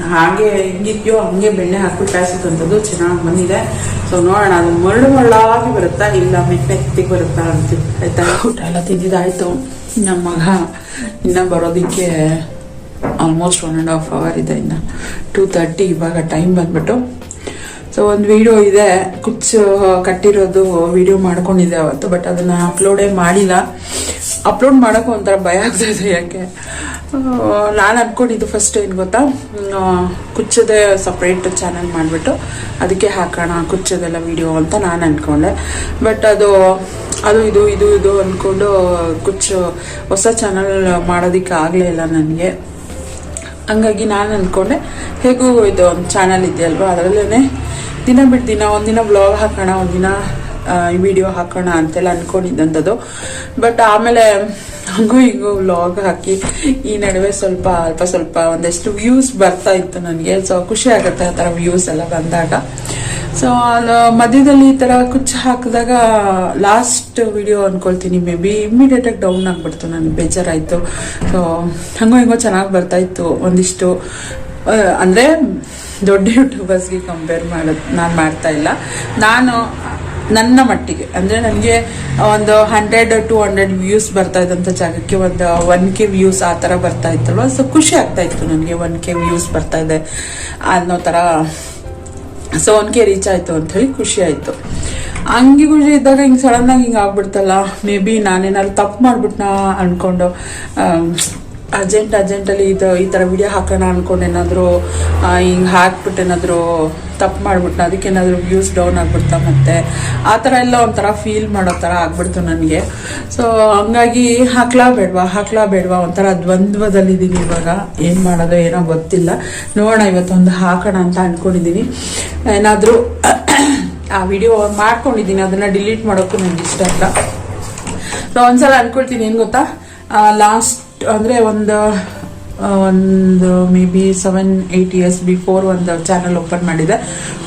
Speaker 1: ಹಾಗೆ ಹೆಂಗಿದ್ಯೋ ಹಂಗೆ ಬೆಣ್ಣೆ ಹಾಕ್ಬಿಟ್ಟು ಕಾಯಿಸಿದಂಥದ್ದು ಚೆನ್ನಾಗಿ ಬಂದಿದೆ. ಸೊ ನೋಡೋಣ, ಅದು ಮರಳು ಮರಳಾಗಿ ಬರುತ್ತಾ ಇಲ್ಲ ಮೆತ್ತಗೆ ಬರುತ್ತಾ ಅಂತ ಆಯ್ತಾ? ಊಟ ಎಲ್ಲ ತಿಂದಿದ್ದಾಯ್ತು. ನಮ್ಮ ಮಗ ಇನ್ನ ಬರೋದಕ್ಕೆ almost one and half hour ಇದೆ ಇನ್ನು. ಟೂ ತರ್ಟಿ ಇವಾಗ ಟೈಮ್ ಬಂದ್ಬಿಟ್ಟು. ಸೊ ಒಂದು ವಿಡಿಯೋ ಇದೆ. ಕುಚ್ಚು ಕಟ್ಟಿರೋದು ವಿಡಿಯೋ ಮಾಡ್ಕೊಂಡಿದ್ದೆ ಅವತ್ತು ಬಟ್ ಅದನ್ನ ಅಪ್ಲೋಡೇ ಮಾಡಿಲ್ಲ. ಅಪ್ಲೋಡ್ ಮಾಡೋಕೆ ಒಂಥರ ಭಯ ಆಗ್ತಾಯಿದೆ ಯಾಕೆ? ನಾನು ಅನ್ಕೊಂಡಿದ್ದು ಫಸ್ಟ್ ಏನು ಗೊತ್ತಾ? ಕುಚ್ಚದೆ ಸಪ್ರೇಟ್ ಚಾನಲ್ ಮಾಡಿಬಿಟ್ಟು ಅದಕ್ಕೆ ಹಾಕೋಣ, ಕುಚ್ಚದೆಲ್ಲ ವಿಡಿಯೋ ಅಂತ ನಾನು ಅಂದ್ಕೊಂಡೆ ಬಟ್ ಅದು ಅದು ಇದು ಇದು ಇದು ಅಂದ್ಕೊಂಡು ಕುಚ್ಚು ಹೊಸ ಚಾನಲ್ ಮಾಡೋದಕ್ಕೆ ಆಗಲೇ ಇಲ್ಲ ನನಗೆ. ಹಂಗಾಗಿ ನಾನು ಅಂದ್ಕೊಂಡೆ ಹೇಗೂ ಇದು ಒಂದು ಚಾನಲ್ ಇದೆಯಲ್ವ? ಅದರಲ್ಲೇ ದಿನ ಬಿಟ್ಟು ದಿನ, ಒಂದಿನ ಬ್ಲಾಗ್ ಹಾಕೋಣ, ಒಂದಿನ ವಿಡಿಯೋ ಹಾಕೋಣ ಅಂತೆಲ್ಲ ಅನ್ಕೊಂಡಿದ್ದಂಥದ್ದು. ಬಟ್ ಆಮೇಲೆ ಹಂಗೂ ಹಿಂಗೂ ವ್ಲಾಗ್ ಹಾಕಿ, ಈ ನಡುವೆ ಸ್ವಲ್ಪ ಅಲ್ಪ ಸ್ವಲ್ಪ ಒಂದಷ್ಟು ವ್ಯೂಸ್ ಬರ್ತಾ ಇತ್ತು ನನಗೆ. ಸೊ ಖುಷಿ ಆಗುತ್ತೆ ಆ ಥರ ವ್ಯೂಸ್ ಎಲ್ಲ ಬಂದಾಗ. ಸೊ ಮಧ್ಯದಲ್ಲಿ ಈ ಥರ ಕುಚ್ಚು ಹಾಕಿದಾಗ ಲಾಸ್ಟ್ ವಿಡಿಯೋ ಅನ್ಕೊಳ್ತೀನಿ ಮೇ ಬಿ ಇಮಿಡಿಯೇಟ್ ಆಗಿ ಡೌನ್ ಆಗಿಬಿಡ್ತು ನನಗೆ ಬೇಜಾರಾಯಿತು. ಸೊ ಹಂಗೋ ಹಿಂಗೋ ಚೆನ್ನಾಗಿ ಬರ್ತಾ ಇತ್ತು ಒಂದಿಷ್ಟು. ಅಂದರೆ ಅಂದ್ರೆ ದೊಡ್ಡ ಯೂಟ್ಯೂಬರ್ಸ್ಗೆ ಕಂಪೇರ್ ಮಾಡೋದು ನಾನು ಮಾಡ್ತಾ ಇಲ್ಲ. ನಾನು ನನ್ನ ಮಟ್ಟಿಗೆ. ಅಂದರೆ ನನಗೆ ಒಂದು ಹಂಡ್ರೆಡ್ ಟು ಹಂಡ್ರೆಡ್ ವ್ಯೂಸ್ ಬರ್ತಾ ಇದ್ದಂಥ ಜಾಗಕ್ಕೆ ಒಂದು ಒನ್ ಕೆ ವ್ಯೂಸ್ ಆ ಥರ ಬರ್ತಾ ಇತ್ತಲ್ವ? ಸೊ ಖುಷಿ ಆಗ್ತಾ ಇತ್ತು ನನಗೆ ಒನ್ ಕೆ ವ್ಯೂಸ್ ಬರ್ತಾ ಇದೆ ಅನ್ನೋ ಥರ. ಸೊ ಒನ್ ಕೆ ರೀಚ್ ಆಯ್ತು ಅಂತ ಹೇಳಿ ಖುಷಿ ಆಯಿತು. ಹಂಗೆ ಖುಷಿ ಇದ್ದಾಗ ಹಿಂಗೆ ಸಡನ್ನಾಗಿ ಹಿಂಗೆ ಆಗ್ಬಿಡ್ತಲ್ಲ. ಮೇ ಬಿ ನಾನೇನಾದ್ರು ತಪ್ಪು ಮಾಡ್ಬಿಟ್ನಾ ಅನ್ಕೊಂಡು ಅರ್ಜೆಂಟ್ ಅರ್ಜೆಂಟಲ್ಲಿ ಇದು ಈ ಥರ ವಿಡಿಯೋ ಹಾಕೋಣ ಅನ್ಕೊಂಡು ಏನಾದರೂ ಹಿಂಗೆ ಹಾಕ್ಬಿಟ್ಟು ಏನಾದರೂ ತಪ್ಪು ಮಾಡ್ಬಿಟ್ನ ಅದಕ್ಕೇನಾದರೂ ವ್ಯೂಸ್ ಡೌನ್ ಆಗ್ಬಿಡ್ತಾ ಮತ್ತೆ. ಆ ಥರ ಎಲ್ಲ ಒಂಥರ ಫೀಲ್ ಮಾಡೋ ಥರ ಆಗ್ಬಿಡ್ತು ನನಗೆ. ಸೊ ಹಂಗಾಗಿ ಹಾಕ್ಲಾ ಬೇಡವಾ ಹಾಕ್ಲಾ ಬೇಡವಾ ಒಂಥರ ದ್ವಂದ್ವದಲ್ಲಿದ್ದೀನಿ ಇವಾಗ. ಏನು ಮಾಡೋದು ಏನೋ ಗೊತ್ತಿಲ್ಲ. ನೋಡೋಣ ಇವತ್ತೊಂದು ಹಾಕೋಣ ಅಂತ ಅಂದ್ಕೊಂಡಿದ್ದೀನಿ ಏನಾದರೂ ಆ ವಿಡಿಯೋ ಮಾಡ್ಕೊಂಡಿದ್ದೀನಿ ಅದನ್ನು ಡಿಲೀಟ್ ಮಾಡೋಕ್ಕೂ ನನಗೆ ಇಷ್ಟ ಇಲ್ಲ. ಸೊ ಒಂದ್ಸಲ ಅಂದ್ಕೊಳ್ತೀನಿ ಏನು ಗೊತ್ತಾ? ಲಾಸ್ಟ್ ಅಂದರೆ ಒಂದು ಒಂದು maybe seven eight years before ಒಂದು ಚಾನಲ್ ಓಪನ್ ಮಾಡಿದೆ.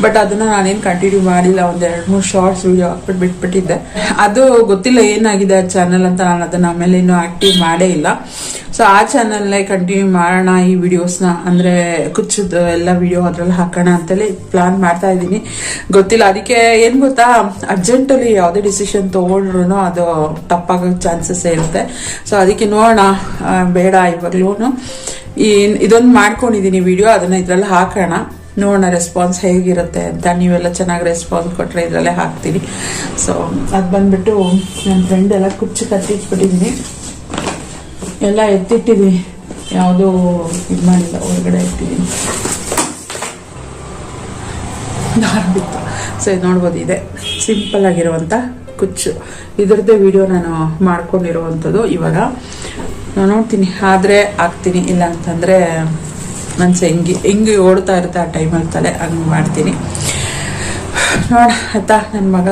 Speaker 1: ಬಟ್ ಅದನ್ನ ನಾನೇನು ಕಂಟಿನ್ಯೂ ಮಾಡಿಲ್ಲ, ಒಂದು ಎರಡು, ಮೂರು ಶಾರ್ಟ್ಸ್ ವಿಡಿಯೋ ಹಾಕ್ಬಿಟ್ಟು ಬಿಟ್ಬಿಟ್ಟಿದ್ದೆ. ಅದು ಗೊತ್ತಿಲ್ಲ ಏನಾಗಿದೆ ಆ ಚಾನಲ್ ಅಂತ ನಾನು ಅದನ್ನ ಆಮೇಲೆ ಇನ್ನೂ ಆಕ್ಟಿವ್ ಮಾಡೇ ಇಲ್ಲ. ಸೊ ಆ ಚಾನಲ್ನೇ ಕಂಟಿನ್ಯೂ ಮಾಡೋಣ ಈ ವಿಡಿಯೋಸ್ನ ಅಂದರೆ, ಕುಚ್ಚದ ಎಲ್ಲ ವಿಡಿಯೋ ಅದರಲ್ಲಿ ಹಾಕೋಣ ಅಂತೇಳಿ ಪ್ಲಾನ್ ಮಾಡ್ತಾ ಇದ್ದೀನಿ. ಗೊತ್ತಿಲ್ಲ, ಅದಕ್ಕೆ ಏನು ಗೊತ್ತಾ? ಅರ್ಜೆಂಟಲ್ಲಿ ಯಾವುದೇ ಡಿಸಿಷನ್ ತೊಗೊಂಡ್ರು ಅದು ತಪ್ಪಾಗೋ ಚಾನ್ಸಸ್ ಇರುತ್ತೆ. ಸೊ ಅದಕ್ಕೆ ನೋಡೋಣ. ಬೇಡ ಇವಾಗ್ಲೂ ಈ ಇದೊಂದು ಮಾಡ್ಕೊಂಡಿದ್ದೀನಿ ವಿಡಿಯೋ ಅದನ್ನ ಇದರಲ್ಲಿ ಹಾಕೋಣ. ನೋಡೋಣ ರೆಸ್ಪಾನ್ಸ್ ಹೇಗಿರುತ್ತೆ ಅಂತ. ನೀವೆಲ್ಲ ಚೆನ್ನಾಗಿ ರೆಸ್ಪಾನ್ಸ್ ಕೊಟ್ಟರೆ ಇದರಲ್ಲೇ ಹಾಕ್ತೀನಿ. ಸೊ ಅದು ಬಂದ್ಬಿಟ್ಟು ನನ್ನ ಫ್ರೆಂಡ್ ಎಲ್ಲ ಕುಚ್ಚು ಕತ್ತಿಟ್ಬಿಟ್ಟಿದ್ದೀನಿ ಎಲ್ಲ ಎತ್ತಿಟ್ಟಿದ್ದೀನಿ. ಯಾವುದೂ ಇದು ಮಾಡಿಲ್ಲ, ಹೊರಗಡೆ ಇಟ್ಟಿದ್ದೀನಿ ಬಿತ್ತು. ಸೊ, ಇದು ನೋಡ್ಬೋದು, ಇದೆ. ಸಿಂಪಲ್ ಆಗಿರುವಂಥ ಕುಚ್ಚು. ಇದರದ್ದೇ ವಿಡಿಯೋ ನಾನು ಮಾಡ್ಕೊಂಡಿರುವಂಥದ್ದು ಇವಾಗ. ನಾನು ನೋಡ್ತೀನಿ. ಆದರೆ ಹಾಕ್ತೀನಿ, ಇಲ್ಲ ಅಂತಂದರೆ ನನ್ನ ಹೆಂಗೆ ಹೆಂಗೆ ಓಡ್ತಾ ಇರುತ್ತೆ ಆ ಟೈಮಲ್ಲಿ ತಲೆ, ಹಂಗೆ ಮಾಡ್ತೀನಿ. ನೋಡ, ಆಯ್ತಾ? ನನ್ನ ಮಗ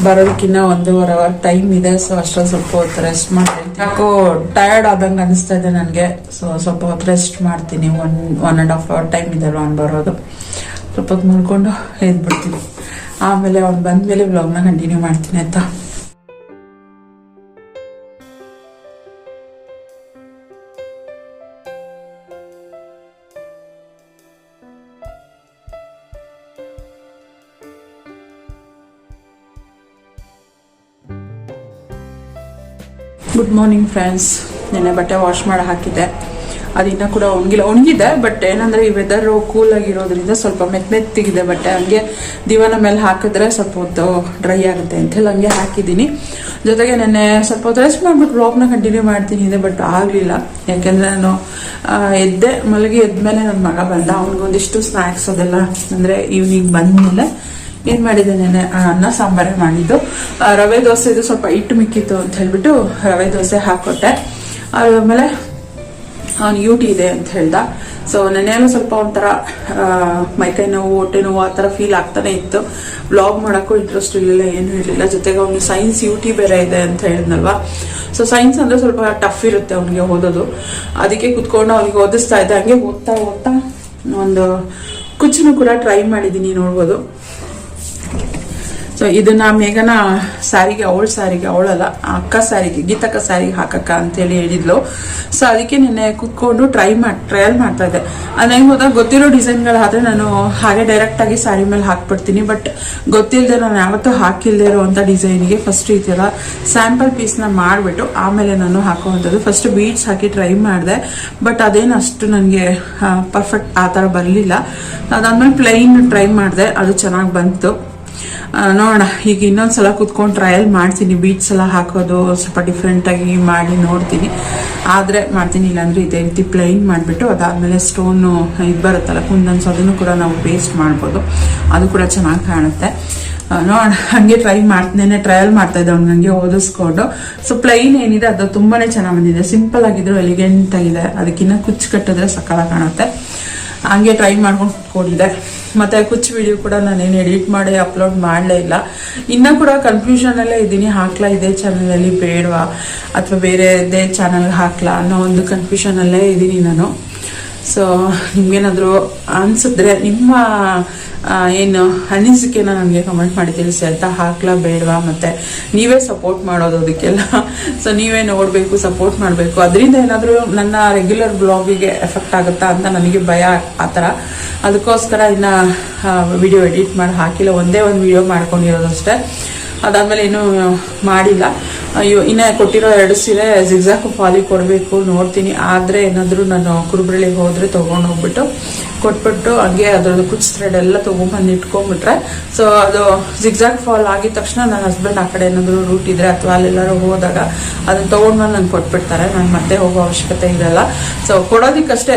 Speaker 1: ಬರೋದಕ್ಕಿನ್ನ ಒಂದೂವರೆ ಅವರ್ ಟೈಮ್ ಇದೆ ಸೊ ಅಷ್ಟೊಂದು ಸ್ವಲ್ಪ ಹೊತ್ತು ರೆಸ್ಟ್ ಮಾಡ್ತೀನಿ. ಯಾಕೋ ಟಯರ್ಡ್ ಆದಂಗೆ ಅನಿಸ್ತಾ ಇದೆ ನನಗೆ. ಸೊ ಸ್ವಲ್ಪ ಹೊತ್ತು ರೆಸ್ಟ್ ಮಾಡ್ತೀನಿ. One one and half hour time ಇದೆ ಅವ್ನು ಬರೋದು. ಸ್ವಲ್ಪ ಹೊತ್ತು ಮಾಡ್ಕೊಂಡು ಎದ್ಬಿಡ್ತೀನಿ. ಆಮೇಲೆ ಅವ್ನು ಬಂದಮೇಲೆ ವ್ಲಾಗ್ನ ಕಂಟಿನ್ಯೂ ಮಾಡ್ತೀನಿ ಆಯ್ತಾ? ಗುಡ್ ಮಾರ್ನಿಂಗ್ ಫ್ರೆಂಡ್ಸ್ ನೆನ್ನೆ ಬಟ್ಟೆ ವಾಶ್ ಮಾಡಿ ಹಾಕಿದ್ದೆ. ಅದಿನ್ನ ಕೂಡ ಒಣಗಿಲ್ಲ. ಒಣಗಿದೆ ಬಟ್ ಏನಂದ್ರೆ ಈ ವೆದರ್ ಕೂಲ್ ಆಗಿರೋದ್ರಿಂದ ಸ್ವಲ್ಪ ಮೆತ್ ಮೆತ್ತಿಗಿದೆ ಬಟ್ಟೆ. ಹಂಗೆ ದಿವಾನ ಮೇಲೆ ಹಾಕಿದ್ರೆ ಸ್ವಲ್ಪ ಹೊತ್ತು ಡ್ರೈ ಆಗುತ್ತೆ ಅಂತ ಹೇಳಿ ಹಂಗೆ ಹಾಕಿದ್ದೀನಿ. ಜೊತೆಗೆ ನೆನ್ನೆ ಸ್ವಲ್ಪ ಹೊತ್ತು ರೆಸ್ಟ್ ಮಾಡ್ಬಿಟ್ಟು ಬ್ಲಾಗ್ನ ಕಂಟಿನ್ಯೂ ಮಾಡ್ತೀನಿ. ಇದೆ ಬಟ್ ಆಗಲಿಲ್ಲ. ಯಾಕೆಂದ್ರೆ ನಾನು ಎದ್ದೆ, ಮಲಗಿ ಎದ್ಮೇಲೆ ನನ್ನ ಮಗ ಬಂದ. ಅವ್ನಿಗೊಂದಿಷ್ಟು ಸ್ನ್ಯಾಕ್ಸ್ ಅದೆಲ್ಲ ಅಂದರೆ ಈವ್ನಿಂಗ್ ಬಂದಮೇಲೆ ಏನ್ ಮಾಡಿದೆ ನೆನೆ ಆ, ಅನ್ನ ಸಾಂಬಾರೇ ಮಾಡಿದ್ದು. ರವೆ ದೋಸೆ ಇದು ಸ್ವಲ್ಪ ಹಿಟ್ಟು ಮಿಕ್ಕಿತ್ತು ಅಂತ ಹೇಳ್ಬಿಟ್ಟು ರವೆ ದೋಸೆ ಹಾಕೊಟ್ಟೆ. ಆಮೇಲೆ ಅವ್ನು ಯು ಟಿ ಇದೆ ಅಂತ ಹೇಳ್ದ. ಸೊ ನೆನೆಯಲ್ಲೂ ಸ್ವಲ್ಪ ಒಂಥರ ಮೈಕೈ ನೋವು ಹೊಟ್ಟೆ ನೋವು ಆ ಥರ ಫೀಲ್ ಆಗ್ತಾನೆ ಇತ್ತು. ಬ್ಲಾಗ್ ಮಾಡೋಕ್ಕೂ ಇಂಟ್ರೆಸ್ಟ್ ಇರಲಿಲ್ಲ ಏನೂ ಇರಲಿಲ್ಲ. ಜೊತೆಗೆ ಅವನು ಸೈನ್ಸ್ ಯು ಟಿ ಬೇರೆ ಇದೆ ಅಂತ ಹೇಳಿದ್ನಲ್ವಾ? ಸೊ ಸೈನ್ಸ್ ಅಂದ್ರೆ ಸ್ವಲ್ಪ ಟಫ್ ಇರುತ್ತೆ ಅವನಿಗೆ ಓದೋದು. ಅದಕ್ಕೆ ಕುತ್ಕೊಂಡು ಅವನಿಗೆ ಓದಿಸ್ತಾ ಇದ್ದೆ. ಹಂಗೆ ಓದ್ತಾ ಓದ್ತಾ ಒಂದು ಕುಚ್ಚನ್ನು ಕೂಡ ಟ್ರೈ ಮಾಡಿದ್ದೀನಿ ನೋಡ್ಬೋದು. ಸೊ ಇದನ್ನ ಮೇಘನ ಸಾರಿಗೆ, ಅವಳ ಸಾರಿಗೆ, ಅವಳಲ್ಲ ಅಕ್ಕ ಸಾರಿಗೆ, ಗೀತಕ್ಕ ಸಾರಿಗೆ ಹಾಕಕ್ಕ ಅಂತೇಳಿ ಹೇಳಿದ್ಲು. ಸೊ ಅದಕ್ಕೆ ನಿನ್ನೆ ಕುತ್ಕೊಂಡು ಟ್ರೈ ಮಾಡಿ ಟ್ರಯಲ್ ಮಾಡ್ತಾ ಇದ್ದೆ. ನನಗೆ ಮೊದಲು ಗೊತ್ತಾ ಗೊತ್ತಿರೋ ಡಿಸೈನ್ಗಳಾದರೆ ನಾನು ಹಾಗೆ ಡೈರೆಕ್ಟ್ ಆಗಿ ಸ್ಯಾರಿ ಮೇಲೆ ಹಾಕ್ಬಿಡ್ತೀನಿ ಬಟ್ ಗೊತ್ತಿಲ್ಲದೆ ನಾನು ಯಾವತ್ತೂ ಹಾಕಿಲ್ಲದೆ ಇರುವಂಥ ಡಿಸೈನಿಗೆ ಫಸ್ಟ್ ಈ ಸ್ಯಾಂಪಲ್ ಪೀಸ್ನ ಮಾಡಿಬಿಟ್ಟು ಆಮೇಲೆ ನಾನು ಹಾಕುವಂಥದ್ದು. ಫಸ್ಟ್ ಬೀಡ್ಸ್ ಹಾಕಿ ಟ್ರೈ ಮಾಡಿದೆ ಬಟ್ ಅದೇನು ಅಷ್ಟು ನನಗೆ ಪರ್ಫೆಕ್ಟ್ ಆ ಥರ ಬರಲಿಲ್ಲ. ಅದಾದ್ಮೇಲೆ ಪ್ಲೈನ್ ಟ್ರೈ ಮಾಡಿದೆ, ಅದು ಚೆನ್ನಾಗಿ ಬಂತು. ನೋಡೋಣ. ಈಗ ಇನ್ನೊಂದ್ಸಲ ಕೂತ್ಕೊಂಡು ಟ್ರಯಲ್ ಮಾಡ್ತೀನಿ. ಬೀಟ್ಸ್ ಎಲ್ಲ ಹಾಕೋದು ಸ್ವಲ್ಪ ಡಿಫ್ರೆಂಟಾಗಿ ಮಾಡಿ ನೋಡ್ತೀನಿ. ಆದ್ರೆ ಮಾಡ್ತೀನಿ, ಇಲ್ಲಾಂದರೆ ಇದೇ ರೀತಿ ಪ್ಲೈನ್ ಮಾಡಿಬಿಟ್ಟು ಅದಾದಮೇಲೆ ಸ್ಟೋನು ಇದು ಬರುತ್ತಲ್ಲ, ಕುಂದನ್ಸ್, ಅದನ್ನು ಕೂಡ ನಾವು ಪೇಸ್ಟ್ ಮಾಡ್ಬೋದು. ಅದು ಕೂಡ ಚೆನ್ನಾಗಿ ಕಾಣುತ್ತೆ. ನೋಡ ಹಂಗೆ ಟ್ರೈ ಮಾಡ್ತೇನೆ. ಟ್ರಯಲ್ ಮಾಡ್ತಾ ಇದ್ದೆ ಅವ್ನಿಗೆ ಹಂಗೆ ಓದಿಸ್ಕೊಂಡು. ಸೊ ಪ್ಲೈನ್ ಏನಿದೆ, ಅದು ತುಂಬಾನೇ ಚೆನ್ನಾಗಿ ಬಂದಿದೆ. ಸಿಂಪಲ್ ಆಗಿದ್ರು ಎಲಿಗೆಂಟ್ ಆಗಿದೆ. ಅದಕ್ಕಿನ್ನ ಕುಚ್ಚು ಕಟ್ಟಿದ್ರೆ ಸಕಾಲ ಕಾಣುತ್ತೆ. ಹಂಗೆ ಟ್ರೈ ಮಾಡ್ಕೊಂಡು ಕುತ್ಕೊಂಡಿದ್ದೆ. ಮತ್ತು ಕುಚ್ ವಿಡಿಯೋ ಕೂಡ ನಾನೇನು ಎಡಿಟ್ ಮಾಡಿ ಅಪ್ಲೋಡ್ ಮಾಡಲೇ ಇಲ್ಲ. ಇನ್ನೂ ಕೂಡ ಕನ್ಫ್ಯೂಷನಲ್ಲೇ ಇದ್ದೀನಿ. ಹಾಕ್ಲಾ ಇದೇ ಚಾನಲಲ್ಲಿ ಬೇಡವಾ? ಅಥವಾ ಬೇರೆ ಇದೇ ಚಾನಲ್ಗೆ ಹಾಕ್ಲಾ ಅನ್ನೋ ಒಂದು ಕನ್ಫ್ಯೂಷನಲ್ಲೇ ಇದ್ದೀನಿ ನಾನು. ಸೊ ನಿಮ್ಗೇನಾದರೂ ಅನಿಸಿದ್ರೆ ನಿಮ್ಮ ಏನು ಅನಿಸಿಕೆನ ನನಗೆ ಕಮೆಂಟ್ ಮಾಡಿ ತಿಳಿಸಿ ಆಯ್ತಾ ಹಾಕ್ಲಾ ಬೇಡವಾ? ಮತ್ತು ನೀವೇ ಸಪೋರ್ಟ್ ಮಾಡೋದು ಅದಕ್ಕೆಲ್ಲ. ಸೊ ನೀವೇ ನೋಡಬೇಕು ಸಪೋರ್ಟ್ ಮಾಡಬೇಕು. ಅದರಿಂದ ಏನಾದರೂ ನನ್ನ ರೆಗ್ಯುಲರ್ ಬ್ಲಾಗಿಗೆ ಎಫೆಕ್ಟ್ ಆಗುತ್ತಾ ಅಂತ ನನಗೆ ಭಯ ಆ ಥರ. ಅದಕ್ಕೋಸ್ಕರ ಇನ್ನು ವಿಡಿಯೋ ಎಡಿಟ್ ಮಾಡಿ ಹಾಕಿಲ್ಲ. ಒಂದೇ ಒಂದು ವಿಡಿಯೋ ಮಾಡ್ಕೊಂಡಿರೋದು ಅಷ್ಟೇ. ಅದಾದಮೇಲೆ ಏನೂ ಮಾಡಿಲ್ಲ. ಅಯ್ಯೋ, ಇನ್ನು ಕೊಟ್ಟಿರೋ ಎರಡು ಸೀರೆ ಜಿಗ್ಜಾಕ್ ಫಾಲಿ ಕೊಡಬೇಕು, ನೋಡ್ತೀನಿ. ಆದರೆ ಏನಾದರೂ ನಾನು ಕುರುಬ್ರಳಿಗೆ ಹೋದರೆ ತೊಗೊಂಡು ಹೋಗ್ಬಿಟ್ಟು ಕೊಟ್ಬಿಟ್ಟು ಹಂಗೆ ಅದ್ರದ್ದು ಕುಚ್ ಥ್ರೆಡ್ ಎಲ್ಲ ತೊಗೊಂಬಂದು ಇಟ್ಕೊಂಡ್ಬಿಟ್ರೆ ಸೊ ಅದು ಜಿಗ್ಜಾಗ್ ಫಾಲ್ ಆಗಿದ ತಕ್ಷಣ ನನ್ನ ಹಸ್ಬೆಂಡ್ ಆ ಕಡೆ ಏನಾದರೂ ರೂಟ್ ಇದ್ರೆ ಅಥವಾ ಅಲ್ಲೆಲ್ಲರೂ ಹೋದಾಗ ಅದನ್ನ ತೊಗೊಂಡ್ಬಂದು ನಂಗೆ ಕೊಟ್ಬಿಡ್ತಾರೆ. ನಾನು ಮತ್ತೆ ಹೋಗೋ ಅವಶ್ಯಕತೆ ಇರಲ್ಲ. ಸೊ ಕೊಡೋದಕ್ಕಷ್ಟೇ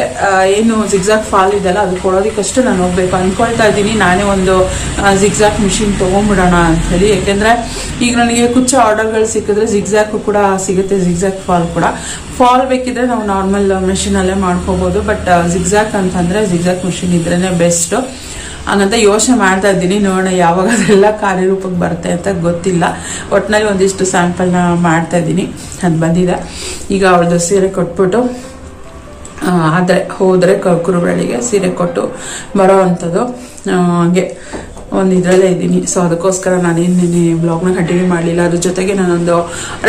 Speaker 1: ಏನು ಜಿಗ್ಜಾಗ್ ಫಾಲ್ ಇದೆಯಲ್ಲ ಅದು ಕೊಡೋದಕ್ಕಷ್ಟೇ ನಾನು ಹೋಗ್ಬೇಕು. ಅಂದ್ಕೊಳ್ತಾ ಇದ್ದೀನಿ, ನಾನೇ ಒಂದು ಜಿಗ್ಜಾಗ್ ಮಿಷಿನ್ ತೊಗೊಂಡ್ಬಿಡೋಣ ಅಂತ ಹೇಳಿ ಯಾಕೆಂದರೆ ಈಗ ನನಗೆ ಕುಚ್ಚ ಆರ್ಡರ್ಗಳು ಸಿಕ್ಕಿದ್ರೆ ಜಿಗ್ಜಾಕ್ ಕೂಡ ಸಿಗುತ್ತೆ ಜಿಗ್ಜಾಕ್ ಫಾಲ್ ಕೂಡ. ಫಾಲ್ ಬೇಕಿದ್ರೆ ನಾವು ನಾರ್ಮಲ್ ಮೆಷಿನಲ್ಲೇ ಮಾಡ್ಕೋಬೋದು ಬಟ್ ಜಿಗ್ಜಾಕ್ ಅಂತಂದರೆ ಜಿಗ್ಜಾಕ್ ಮಿಷಿನ್ ಇದ್ರೇ ಬೆಸ್ಟು ಹಂಗಂತ ಯೋಚನೆ ಮಾಡ್ತಾ ಇದ್ದೀನಿ, ನೋಡೋಣ ಯಾವಾಗ ಅದೆಲ್ಲ ಕಾರ್ಯರೂಪಕ್ಕೆ ಬರುತ್ತೆ ಅಂತ ಗೊತ್ತಿಲ್ಲ. ಒಟ್ಟಿನಲ್ಲಿ ಒಂದಿಷ್ಟು ಸ್ಯಾಂಪಲ್ನ ಮಾಡ್ತಾ ಇದ್ದೀನಿ, ಅದು ಬಂದಿದೆ. ಈಗ ಅವ್ರದ್ದು ಸೀರೆ ಕೊಟ್ಬಿಟ್ಟು ಆದರೆ ಹೋದರೆ ಕುರುಬಳಿಗೆ ಸೀರೆ ಕೊಟ್ಟು ಬರೋ ಅಂಥದ್ದು ಹಾಗೆ. ಒಂದು ಇದರಲ್ಲೇ ಇದ್ದೀನಿ. ಸೊ ಅದಕ್ಕೋಸ್ಕರ ನಾನೇನು ಬ್ಲಾಗ್ನ ಕಂಟಿನ್ಯೂ ಮಾಡಲಿಲ್ಲ. ಅದ್ರ ಜೊತೆಗೆ ನಾನೊಂದು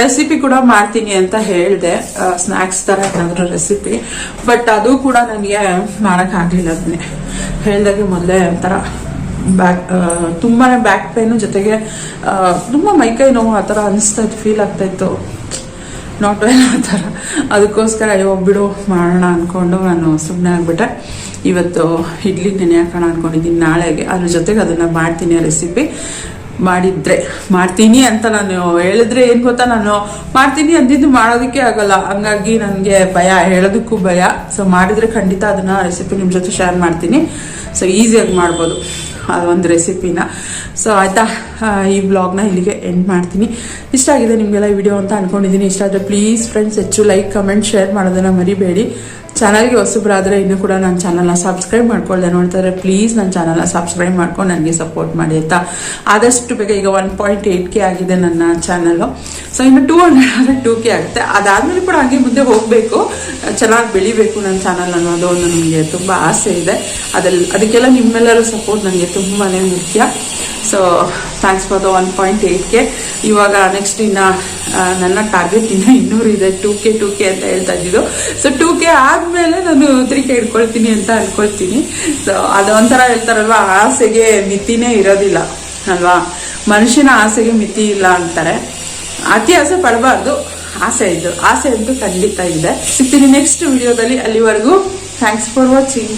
Speaker 1: ರೆಸಿಪಿ ಕೂಡ ಮಾಡ್ತೀನಿ ಅಂತ ಹೇಳಿದೆ. ಸ್ನ್ಯಾಕ್ಸ್ ಥರ ಏನಾದರೂ ರೆಸಿಪಿ ಬಟ್ ಅದು ಕೂಡ ನನಗೆ ಮಾಡೋಕ್ಕಾಗಲಿಲ್ಲ ಅದನ್ನೇ. ಹೇಳ್ದಾಗೆ ಮೊದಲೇ ಒಂಥರ ಬ್ಯಾಕ್ ತುಂಬಾ ಬ್ಯಾಕ್ ಪೇನು ಜೊತೆಗೆ ತುಂಬ ಮೈಕೈ ನೋವು ಆ ಥರ ಅನಿಸ್ತಾ ಇತ್ತು ಫೀಲ್ ಆಗ್ತಾ ಇತ್ತು. ನಾಟ್ ವೆಲ್ ಆ ಥರ. ಅದಕ್ಕೋಸ್ಕರ ಅಯ್ಯೋ, ಬಿಡು, ಮಾಡೋಣ ಅಂದ್ಕೊಂಡು ನಾನು ಸುಮ್ಮನೆ ಆಗಿಬಿಟ್ಟೆ. ಇವತ್ತು ಇಡ್ಲಿ ನೆನೆ ಹಾಕೋಣ ಅಂದ್ಕೊಂಡಿದ್ದೀನಿ ನಾಳೆಗೆ. ಅದ್ರ ಜೊತೆಗೆ ಅದನ್ನು ಮಾಡ್ತೀನಿ ಆ ರೆಸಿಪಿ ಮಾಡಿದ್ರೆ, ಮಾಡ್ತೀನಿ ಅಂತ ನಾನು ಹೇಳಿದ್ರೆ ಏನು ಗೊತ್ತಾ? ನಾನು ಮಾಡ್ತೀನಿ ಅಂದಿದ್ದು ಮಾಡೋದಕ್ಕೆ ಆಗಲ್ಲ. ಹಂಗಾಗಿ ನನಗೆ ಭಯ, ಹೇಳೋದಕ್ಕೂ ಭಯ. ಸೊ ಮಾಡಿದರೆ ಖಂಡಿತ ಅದನ್ನು ರೆಸಿಪಿ ನಿಮ್ಮ ಜೊತೆ ಶೇರ್ ಮಾಡ್ತೀನಿ. ಸೊ ಈಸಿಯಾಗಿ ಮಾಡ್ಬೋದು. ಒಂದು ರೆಸಿಪಿನ. ಸೊ ಆಯಿತಾ? ಈ ಬ್ಲಾಗ್ನ ಇಲ್ಲಿಗೆ ಎಂಡ್ ಮಾಡ್ತೀನಿ. ಇಷ್ಟ ಆಗಿದೆ ನಿಮಗೆಲ್ಲ ಈ ವಿಡಿಯೋ ಅಂತ ಅಂದ್ಕೊಂಡಿದ್ದೀನಿ ಇಷ್ಟ ಆದರೆ ಪ್ಲೀಸ್ ಫ್ರೆಂಡ್ಸ್ ಹೆಚ್ಚು ಲೈಕ್ ಕಮೆಂಟ್ ಶೇರ್ ಮಾಡೋದನ್ನು ಮರಿಬೇಡಿ. ಚಾನಲ್ಗೆ ಹೊಸಬ್ರಾದರೆ ಇನ್ನೂ ಕೂಡ ನನ್ನ ಚಾನಲ್ನ ಸಬ್ಸ್ಕ್ರೈಬ್ ಮಾಡ್ಕೊಳ್ದೆ ನೋಡ್ತಾ ಇದ್ರೆ ಪ್ಲೀಸ್ ನನ್ನ ಚಾನಲ್ನ ಸಬ್ಸ್ಕ್ರೈಬ್ ಮಾಡ್ಕೊಂಡು ನನಗೆ ಸಪೋರ್ಟ್ ಮಾಡಿ, ಆಯಿತಾ? ಆದಷ್ಟು ಬೇಗ ಈಗ ಒನ್ ಪಾಯಿಂಟ್ ಏಯ್ಟ್ ಕೆ ಆಗಿದೆ ನನ್ನ ಚಾನಲ್ಲು ಸೊ ಇನ್ನು ಟೂ ಹಂಡ್ರೆಡ್ ಆದರೆ ಟೂ ಕೆ ಆಗುತ್ತೆ. ಅದಾದಮೇಲೆ ಕೂಡ ಹಾಗೆ ಮುಂದೆ ಹೋಗಬೇಕು. ಚೆನ್ನಾಗಿ ಬೆಳಿಬೇಕು ನನ್ನ ಚಾನಲ್ ಅನ್ನೋದು ಒಂದು ನನಗೆ ತುಂಬ ಆಸೆ ಇದೆ. ಅದಲ್ಲಿ, ಅದಕ್ಕೆಲ್ಲ ನಿಮ್ಮೆಲ್ಲರೂ ಸಪೋರ್ಟ್ ನನಗೆ ತುಂಬಾ ಮುಖ್ಯ so thanks for the one point eight K ಇವಾಗ ನೆಕ್ಸ್ಟ್ ಇನ್ನು ನನ್ನ ಟಾರ್ಗೆಟ್ ಇನ್ನು ಇನ್ನೂರು ಇದೆ ಟೂ ಕೆ ಟೂ ಕೆ ಅಂತ ಹೇಳ್ತಾ ಇದ್ದಿದ್ದು. ಸೊ ಟೂ ಕೆ ಆದಮೇಲೆ ನಾನು ತ್ರೀ ಕೆ ಇಟ್ಕೊಳ್ತೀನಿ ಅಂತ ಅನ್ಕೊಳ್ತೀನಿ. ಸೊ ಅದು ಒಂಥರ ಹೇಳ್ತಾರಲ್ವಾ, ಆಸೆಗೆ ಮಿತಿನೇ ಇರೋದಿಲ್ಲ, ಅಲ್ವಾ? ಮನುಷ್ಯನ ಆಸೆಗೆ ಮಿತಿ ಇಲ್ಲ ಅಂತಾರೆ. ಅತಿ ಆಸೆ ಪಡಬಾರ್ದು, ಆಸೆ ಇದ್ದು ಆಸೆ ಅಂತೂ ಖಂಡಿತ ಇದೆ. ಸಿಗ್ತೀನಿ ನೆಕ್ಸ್ಟ್ ವಿಡಿಯೋದಲ್ಲಿ, ಅಲ್ಲಿವರೆಗೂ ಥ್ಯಾಂಕ್ಸ್ ಫಾರ್ ವಾಚಿಂಗ್